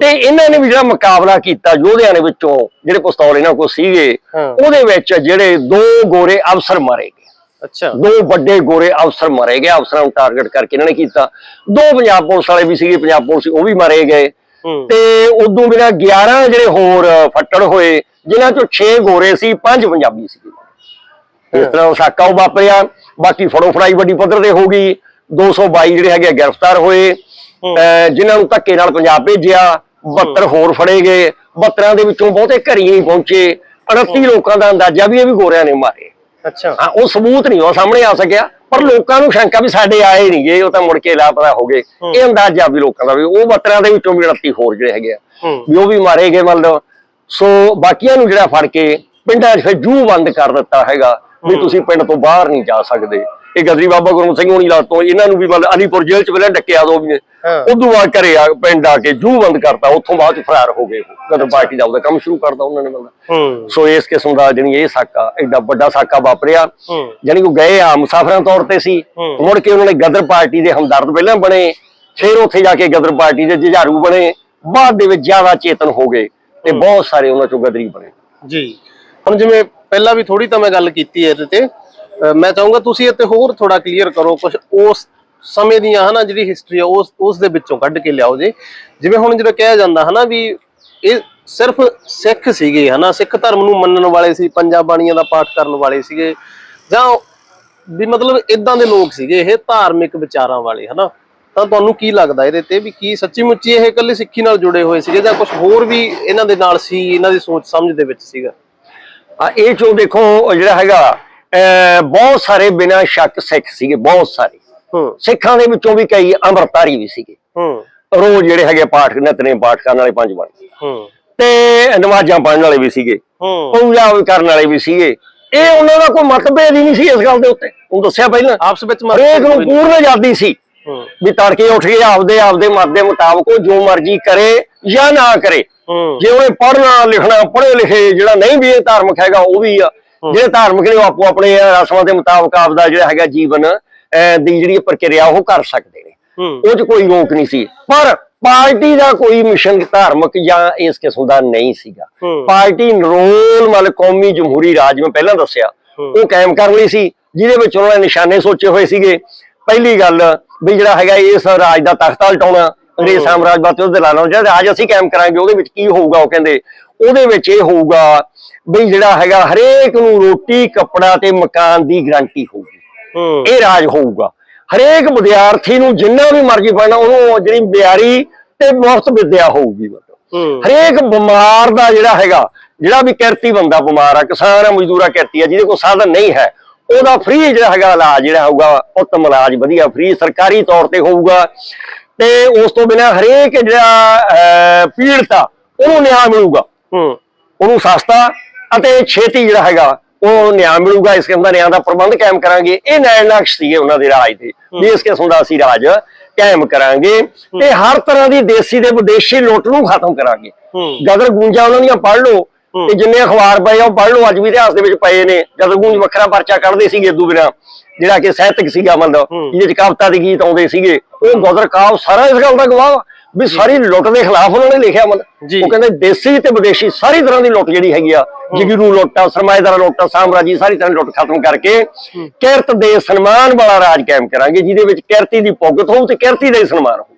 ਤੇ ਇਹਨਾਂ ਨੇ ਵੀ ਜਿਹੜਾ ਮੁਕਾਬਲਾ ਕੀਤਾ ਯੋਧਿਆਂ ਦੇ ਵਿੱਚੋਂ ਜਿਹੜੇ ਪਿਸਤੌਲ ਇਹਨਾਂ ਕੋਲ ਸੀਗੇ। ਉਹਦੇ ਵਿੱਚ ਜਿਹੜੇ ਦੋ ਗੋਰੇ ਅਫਸਰ ਮਾਰੇ ਗਏ। ਅੱਛਾ। ਦੋ ਵੱਡੇ ਗੋਰੇ ਅਫਸਰ ਮਾਰੇ ਗਏ ਅਫਸਰਾਂ ਨੂੰ ਟਾਰਗੇਟ ਕਰਕੇ ਇਹਨਾਂ ਨੇ ਕੀਤਾ। ਦੋ ਪੰਜਾਬ ਪੁਲਿਸ ਵਾਲੇ ਵੀ ਸੀਗੇ ਪੰਜਾਬ ਪੁਲਿਸ ਉਹ ਵੀ ਮਾਰੇ ਗਏ। ਤੇ ਉਦੋਂ ਬਿਨਾ 11 ਜਿਹੜੇ ਹੋਰ ਫੱਟੜ ਹੋਏ ਜਿਨ੍ਹਾਂ ਚੋਂ 6 ਗੋਰੇ ਸੀ 5 ਪੰਜਾਬੀ ਸੀਗੇ ਇਸ ਤਰ੍ਹਾਂ ਉਹ ਸਾਕਾ ਉਹ ਵਾਪਰਿਆ ਬਾਕੀ ਫੜੋ ਫੜਾਈ ਵੱਡੀ ਪੱਧਰ ਤੇ ਹੋ ਗਈ। 222 ਜਿਹੜੇ ਹੈਗੇ ਗ੍ਰਿਫਤਾਰ ਹੋਏ। ਜਿਨ੍ਹਾਂ ਨੂੰ ਧੱਕੇ ਨਾਲ ਪੰਜਾਬ ਭੇਜਿਆ 72 ਹੋਰ ਫੜੇ ਗਏ। 72 ਦੇ ਵਿੱਚੋਂ ਬਹੁਤੇ ਘਰੀ ਨਹੀਂ ਪਹੁੰਚੇ। 38 ਲੋਕਾਂ ਦਾ ਅੰਦਾਜ਼ਾ ਵੀ ਇਹ ਵੀ ਗੋਰਿਆਂ ਨੇ ਮਾਰੇ। ਅੱਛਾ। ਹਾਂ ਉਹ ਸਬੂਤ ਨਹੀਂ ਉਹ ਸਾਹਮਣੇ ਆ ਸਕਿਆ ਪਰ ਲੋਕਾਂ ਨੂੰ ਸ਼ੰਕਾ ਵੀ ਸਾਡੇ ਆਏ ਨਹੀਂ ਗਏ ਉਹ ਤਾਂ ਮੁੜ ਕੇ ਲਾਪਤਾ ਹੋ ਗਏ। ਇਹ ਅੰਦਾਜ਼ਾ ਵੀ ਲੋਕਾਂ ਦਾ ਵੀ ਉਹ 72 ਦੇ ਵਿੱਚੋਂ ਵੀ 38 ਹੋਰ ਜਿਹੜੇ ਹੈਗੇ ਆ ਵੀ ਉਹ ਵੀ ਮਾਰੇ ਗਏ ਮਤਲਬ ਸੋ ਬਾਕੀਆਂ ਨੂੰ ਜਿਹੜਾ ਫੜ ਕੇ ਪਿੰਡਾਂ 'ਚ ਫਿਰ ਜੂ ਬੰਦ ਕਰ ਦਿੱਤਾ ਹੈਗਾ ਵੀ ਤੁਸੀਂ ਪਿੰਡ ਤੋਂ ਬਾਹਰ ਨਹੀਂ ਜਾ ਸਕਦੇ। ਇਹ ਗਦਰੀ ਬਾਬਾ ਗੁਰੂ ਸਿੰਘ ਹੋਣੀ ਲਾਤ ਤੋਂ ਇਹਨਾਂ ਨੂੰ ਵੀ ਮਤਲਬ ਅਲੀਪੁਰ ਜੇਲ੍ਹ 'ਚ ਪਹਿਲਾਂ ਡੱਕਿਆ ਦੋ ਵੀ। ਉਦੋਂ ਬਾਅਦ ਘਰੇ ਆ ਪਿੰਡ ਆ ਕੇ ਜੂ ਬੰਦ ਕਰਤਾ ਉੱਥੋਂ ਬਾਅਦ ਫਰਾਰ ਹੋ ਗਏ। ਜਦੋਂ ਪਾਰਟੀ ਦਾ ਉਹਦਾ ਕੰਮ ਸ਼ੁਰੂ ਕਰਤਾ ਉਹਨਾਂ ਨੇ ਮਤਲਬ। ਸੋ ਇਸ ਕਿਸਮ ਦਾ ਜਿਹੜੀ ਇਹ ਸਾਕਾ ਐਡਾ ਵੱਡਾ ਸਾਕਾ ਵਾਪਰਿਆ। ਜਾਣੀ ਉਹ ਗਏ ਆ ਮੁਸਾਫਰਾਂ ਤੌਰ ਤੇ ਸੀ। ਮੁੜ ਕੇ ਉਹਨਾਂ ਨੇ ਗਦਰ ਪਾਰਟੀ ਦੇ ਹਮਦਰਦ ਪਹਿਲਾਂ ਬਣੇ ਫਿਰ ਉੱਥੇ ਜਾ ਕੇ ਗਦਰ ਪਾਰਟੀ ਦੇ ਜੁਝਾਰੂ ਬਣੇ। ਬਾਅਦ ਦੇ ਵਿੱਚ ਜ਼ਿਆਦਾ ਚੇਤਨ ਹੋ ਗਏ ਤੇ ਬਹੁਤ ਸਾਰੇ ਉਹਨਾਂ ਚੋਂ ਗਦਰੀ ਬਣੇ। ਜੀ। ਹੁਣ ਜਿਵੇਂ ਪਹਿਲਾਂ ਵੀ ਥੋੜੀ ਤਾਂ ਮੈਂ ਗੱਲ ਕੀਤੀ ਹੈ ਇਹਦੇ ਤੇ। ਮੈਂ ਚਾਹੂੰਗਾ ਤੁਸੀਂ ਇਹ ਤੇ ਹੋਰ ਥੋੜਾ ਕਲੀਅਰ ਕਰੋ ਕੁਝ ਉਸ ਸਮੇਂ ਦੀਆਂ ਹਨਾ ਜਿਹੜੀ ਹਿਸਟਰੀ ਆ, ਉਸ ਉਸ ਦੇ ਵਿੱਚੋਂ ਕੱਢ ਕੇ ਲਿਆਓ ਜੀ। ਜਿਵੇਂ ਹੁਣ ਜਿਹੜਾ ਕਿਹਾ ਜਾਂਦਾ ਹਨਾ ਵੀ ਇਹ ਸਿਰਫ ਸਿੱਖ ਸੀਗੇ ਹਨਾ, ਸਿੱਖ ਧਰਮ ਨੂੰ ਮੰਨਣ ਵਾਲੇ ਸੀ, ਪੰਜਾਂ ਬਾਣੀਆਂ ਦਾ ਪਾਠ ਕਰਨ ਵਾਲੇ ਸੀਗੇ, ਜਾਂ ਵੀ ਮਤਲਬ ਇਦਾਂ ਦੇ ਲੋਕ ਸੀਗੇ ਇਹ ਧਾਰਮਿਕ ਵਿਚਾਰਾਂ ਵਾਲੇ ਹਨਾ। ਤਾਂ ਤੁਹਾਨੂੰ ਕੀ ਲੱਗਦਾ ਇਹਦੇ ਤੇ ਵੀ ਕੀ ਸੱਚੀ ਮੁੱਚੀ ਇਹ ਇਕੱਲੇ ਸਿੱਖੀ ਨਾਲ ਜੁੜੇ ਹੋਏ ਸੀਗੇ, ਜਾਂ ਕੁਝ ਹੋਰ ਵੀ ਇਹਨਾਂ ਦੇ ਨਾਲ ਸੀ, ਇਹਨਾਂ ਦੀ ਸੋਚ ਸਮਝ ਦੇ ਵਿੱਚ ਸੀਗਾ? ਆ ਇਹ ਚੋਂ ਦੇਖੋ ਜਿਹੜਾ ਹੈਗਾ ਬਹੁਤ ਸਾਰੇ ਬਿਨਾਂ ਸ਼ੱਕ ਸਿੱਖ ਸੀਗੇ ਬਹੁਤ ਸਾਰੇ। ਸਿੱਖਾਂ ਦੇ ਵਿੱਚੋਂ ਵੀ ਕਈ ਅੰਮ੍ਰਿਤਧਾਰੀ ਵੀ ਸੀਗੇ। ਰੋਜ਼ ਜਿਹੜੇ ਹੈਗੇ ਪਾਠ ਨਿਤਨੇ ਪਾਠ ਕਰਨ ਵਾਲੇ ਪੰਜ ਬਾਣੀ ਤੇ ਨਮਾਜ਼ਾਂ ਪੜ੍ਹਨ ਵਾਲੇ ਵੀ ਸੀਗੇ ਪੂਜਾ ਕਰਨ ਵਾਲੇ ਵੀ ਸੀਗੇ। ਇਹ ਉਹਨਾਂ ਦਾ ਕੋਈ ਮਤਭੇਦ ਹੀ ਨਹੀਂ ਸੀ ਇਸ ਗੱਲ ਦੇ ਉੱਤੇ। ਉਹ ਦੱਸਿਆ ਪਹਿਲਾਂ। ਆਪਸ ਵਿੱਚ ਹਰੇਕ ਨੂੰ ਪੂਰਨ ਆਜ਼ਾਦੀ ਸੀ। ਵੀ ਤੜਕੇ ਉੱਠ ਕੇ ਆਪਦੇ ਆਪਦੇ ਮਤ ਦੇ ਮੁਤਾਬਕ ਉਹ ਜੋ ਮਰਜ਼ੀ ਕਰੇ ਜਾਂ ਨਾ ਕਰੇ। ਜੇ ਉਹਨੇ ਪੜ੍ਹਨਾ ਲਿਖਣਾ ਪੜ੍ਹੇ ਲਿਖੇ ਜਿਹੜਾ ਨਹੀਂ ਵੀ ਇਹ ਧਾਰਮਿਕ ਹੈਗਾ ਉਹ ਵੀ ਆ। ਜਿਹੜੇ ਧਾਰਮਿਕ ਨੇ ਉਹ ਆਪੋ ਆਪਣੇ ਰਸਮਾਂ ਦੇ ਮੁਤਾਬਕ ਆਪਦਾ ਜਿਹੜਾ ਹੈਗਾ ਜੀਵਨ ਦੀ ਜਿਹੜੀ ਪ੍ਰਕਿਰਿਆ ਉਹ ਕਰ ਸਕਦੇ ਨੇ। ਉਹ 'ਚ ਕੋਈ ਰੋਕ ਨਹੀਂ ਸੀ। ਪਰ ਪਾਰਟੀ ਦਾ ਕੋਈ ਮਿਸ਼ਨ ਧਾਰਮਿਕ ਜਾਂ ਇਸ ਕਿਸਮ ਦਾ ਨਹੀਂ ਸੀਗਾ। ਪਾਰਟੀ ਨਰੋਲ ਮਤਲਬ ਕੌਮੀ ਜਮਹੂਰੀ ਰਾਜ ਮੈਂ ਪਹਿਲਾਂ ਦੱਸਿਆ। ਉਹ ਕਾਇਮ ਕਰਨ ਲਈ ਸੀ ਜਿਹਦੇ ਵਿੱਚ ਉਹਨਾਂ ਨੇ ਨਿਸ਼ਾਨੇ ਸੋਚੇ ਹੋਏ ਸੀਗੇ। ਪਹਿਲੀ ਗੱਲ ਵੀ ਜਿਹੜਾ ਹੈਗਾ ਇਸ ਰਾਜ ਦਾ ਤਖਤਾ ਉਲਟਾਉਣਾ ਅੰਗਰੇਜ਼ ਸਾਮਰਾਜਵਾਦ ਤੇ ਉਹਦੇ ਲਾਣਾ ਜਿਹੜਾ ਰਾਜ ਅਸੀਂ ਕਾਇਮ ਕਰਾਂਗੇ ਉਹਦੇ ਵਿੱਚ ਕੀ ਹੋਊਗਾ ਉਹ ਕਹਿੰਦੇ ਉਹਦੇ ਵਿੱਚ ਇਹ ਹੋਊਗਾ ਵੀ ਜਿਹੜਾ ਹੈਗਾ ਹਰੇਕ ਨੂੰ ਰੋਟੀ ਕੱਪੜਾ ਤੇ ਮਕਾਨ ਦੀ ਗਾਰੰਟੀ ਹੋਊਗੀ। ਇਹ ਰਾਜ ਹੋਊਗਾ। ਹਰੇਕ ਵਿਦਿਆਰਥੀ ਨੂੰ ਜਿੰਨਾ ਵੀ ਮਰਜ਼ੀ ਪੜਨਾ ਉਹਨੂੰ ਜਿਹੜੀ ਬਿਆਰੀ ਤੇ ਮੁਫਤ ਵਿਦਿਆ ਹੋਊਗੀ ਮਤਲਬ। ਹਰੇਕ ਬਿਮਾਰ ਦਾ ਜਿਹੜਾ ਹੈਗਾ ਜਿਹੜਾ ਵੀ ਕਿਰਤੀ ਬੰਦਾ ਬਿਮਾਰ ਆ ਕਿਸਾਨ ਆ ਮਜ਼ਦੂਰ ਕਿਰਤੀ ਆ ਜਿਹਦੇ ਕੋਲ ਸਾਧਨ ਨਹੀਂ ਹੈ ਉਹਦਾ ਫ੍ਰੀ ਜਿਹੜਾ ਹੈਗਾ ਇਲਾਜ ਜਿਹੜਾ ਹੋਊਗਾ ਉੱਤਮ ਇਲਾਜ ਵਧੀਆ ਫ੍ਰੀ ਸਰਕਾਰੀ ਤੌਰ ਤੇ ਹੋਊਗਾ। ਤੇ ਉਸ ਤੋਂ ਬਿਨਾਂ ਹਰੇਕ ਜਿਹੜਾ ਪੀੜਤ ਉਹਨੂੰ ਨਿਆਂ ਮਿਲੂਗਾ। ਉਹਨੂੰ ਸਸਤਾ ਅਤੇ ਛੇਤੀ ਜਿਹੜਾ ਹੈਗਾ ਉਹ ਨਿਆਂ ਮਿਲੂਗਾ ਇਸ ਕਿਸਮ ਦਾ ਨਿਆਂ ਦਾ ਪ੍ਰਬੰਧ ਕਾਇਮ ਕਰਾਂਗੇ। ਇਹ ਨੈਣ ਨਕਸ਼ ਸੀਗੇ ਉਹਨਾਂ ਦੇ ਰਾਜ ਦੇ। ਵੀ ਇਸ ਕਿਸਮ ਦਾ ਅਸੀਂ ਰਾਜ ਕਾਇਮ ਕਰਾਂਗੇ ਤੇ ਹਰ ਤਰ੍ਹਾਂ ਦੀ ਦੇਸੀ ਤੇ ਵਿਦੇਸ਼ੀ ਲੁੱਟ ਨੂੰ ਖਤਮ ਕਰਾਂਗੇ। ਗਦਰ ਗੂੰਜਾ ਉਹਨਾਂ ਦੀਆਂ ਪੜ੍ਹ ਲਓ। ਤੇ ਜਿੰਨੇ ਅਖਬਾਰ ਪਏ ਆ ਉਹ ਪੜ੍ਹ ਲਓ ਅੱਜ ਵੀ ਇਤਿਹਾਸ ਦੇ ਵਿੱਚ ਪਏ ਨੇ। ਜਦੋਂ ਗੂੰਜ ਵੱਖਰਾ ਪਰਚਾ ਕੱਢਦੇ ਸੀਗੇ ਬਿਨਾ। ਜਿਹੜਾ ਕਿ ਸਾਹਿਤਕ ਸੀਗਾ ਮਤਲਬ ਜਿਹਦੇ ਚ ਕਵਿਤਾ ਦੇ ਗੀਤ ਆਉਂਦੇ ਸੀਗੇ। ਉਹ ਗਦਰ ਕਾਵ ਸਾਰਾ ਇਸ ਗੱਲ ਦਾ ਗਵਾਹ ਵਾ ਸਾਰੀ ਲੁੱਟ ਦੇ ਖਿਲਾਫ ਉਹਨਾਂ ਨੇ ਲਿਖਿਆ ਮਤਲਬ। ਉਹ ਕਹਿੰਦੇ ਦੇਸੀ ਤੇ ਵਿਦੇਸ਼ੀ ਸਾਰੀ ਤਰ੍ਹਾਂ ਦੀ ਲੁੱਟ ਜਿਹੜੀ ਹੈਗੀ ਆ। ਜਿਗਰੂ ਲੁੱਟ ਆ ਸਰਮਾਏਦਾਰ ਲੁੱਟ ਆ ਸਾਮਰਾਜੀ ਸਾਰੀ ਤਰ੍ਹਾਂ ਦੀ ਲੁੱਟ ਖਤਮ ਕਰਕੇ ਕਿਰਤ ਦੇ ਸਨਮਾਨ ਵਾਲਾ ਰਾਜ ਕਾਇਮ ਕਰਾਂਗੇ ਜਿਹਦੇ ਵਿੱਚ ਕਿਰਤੀ ਦੀ ਭੁਗਤ ਹੋਊ ਤੇ ਕਿਰਤੀ ਦਾ ਹੀ ਸਨਮਾਨ ਹੋਊ।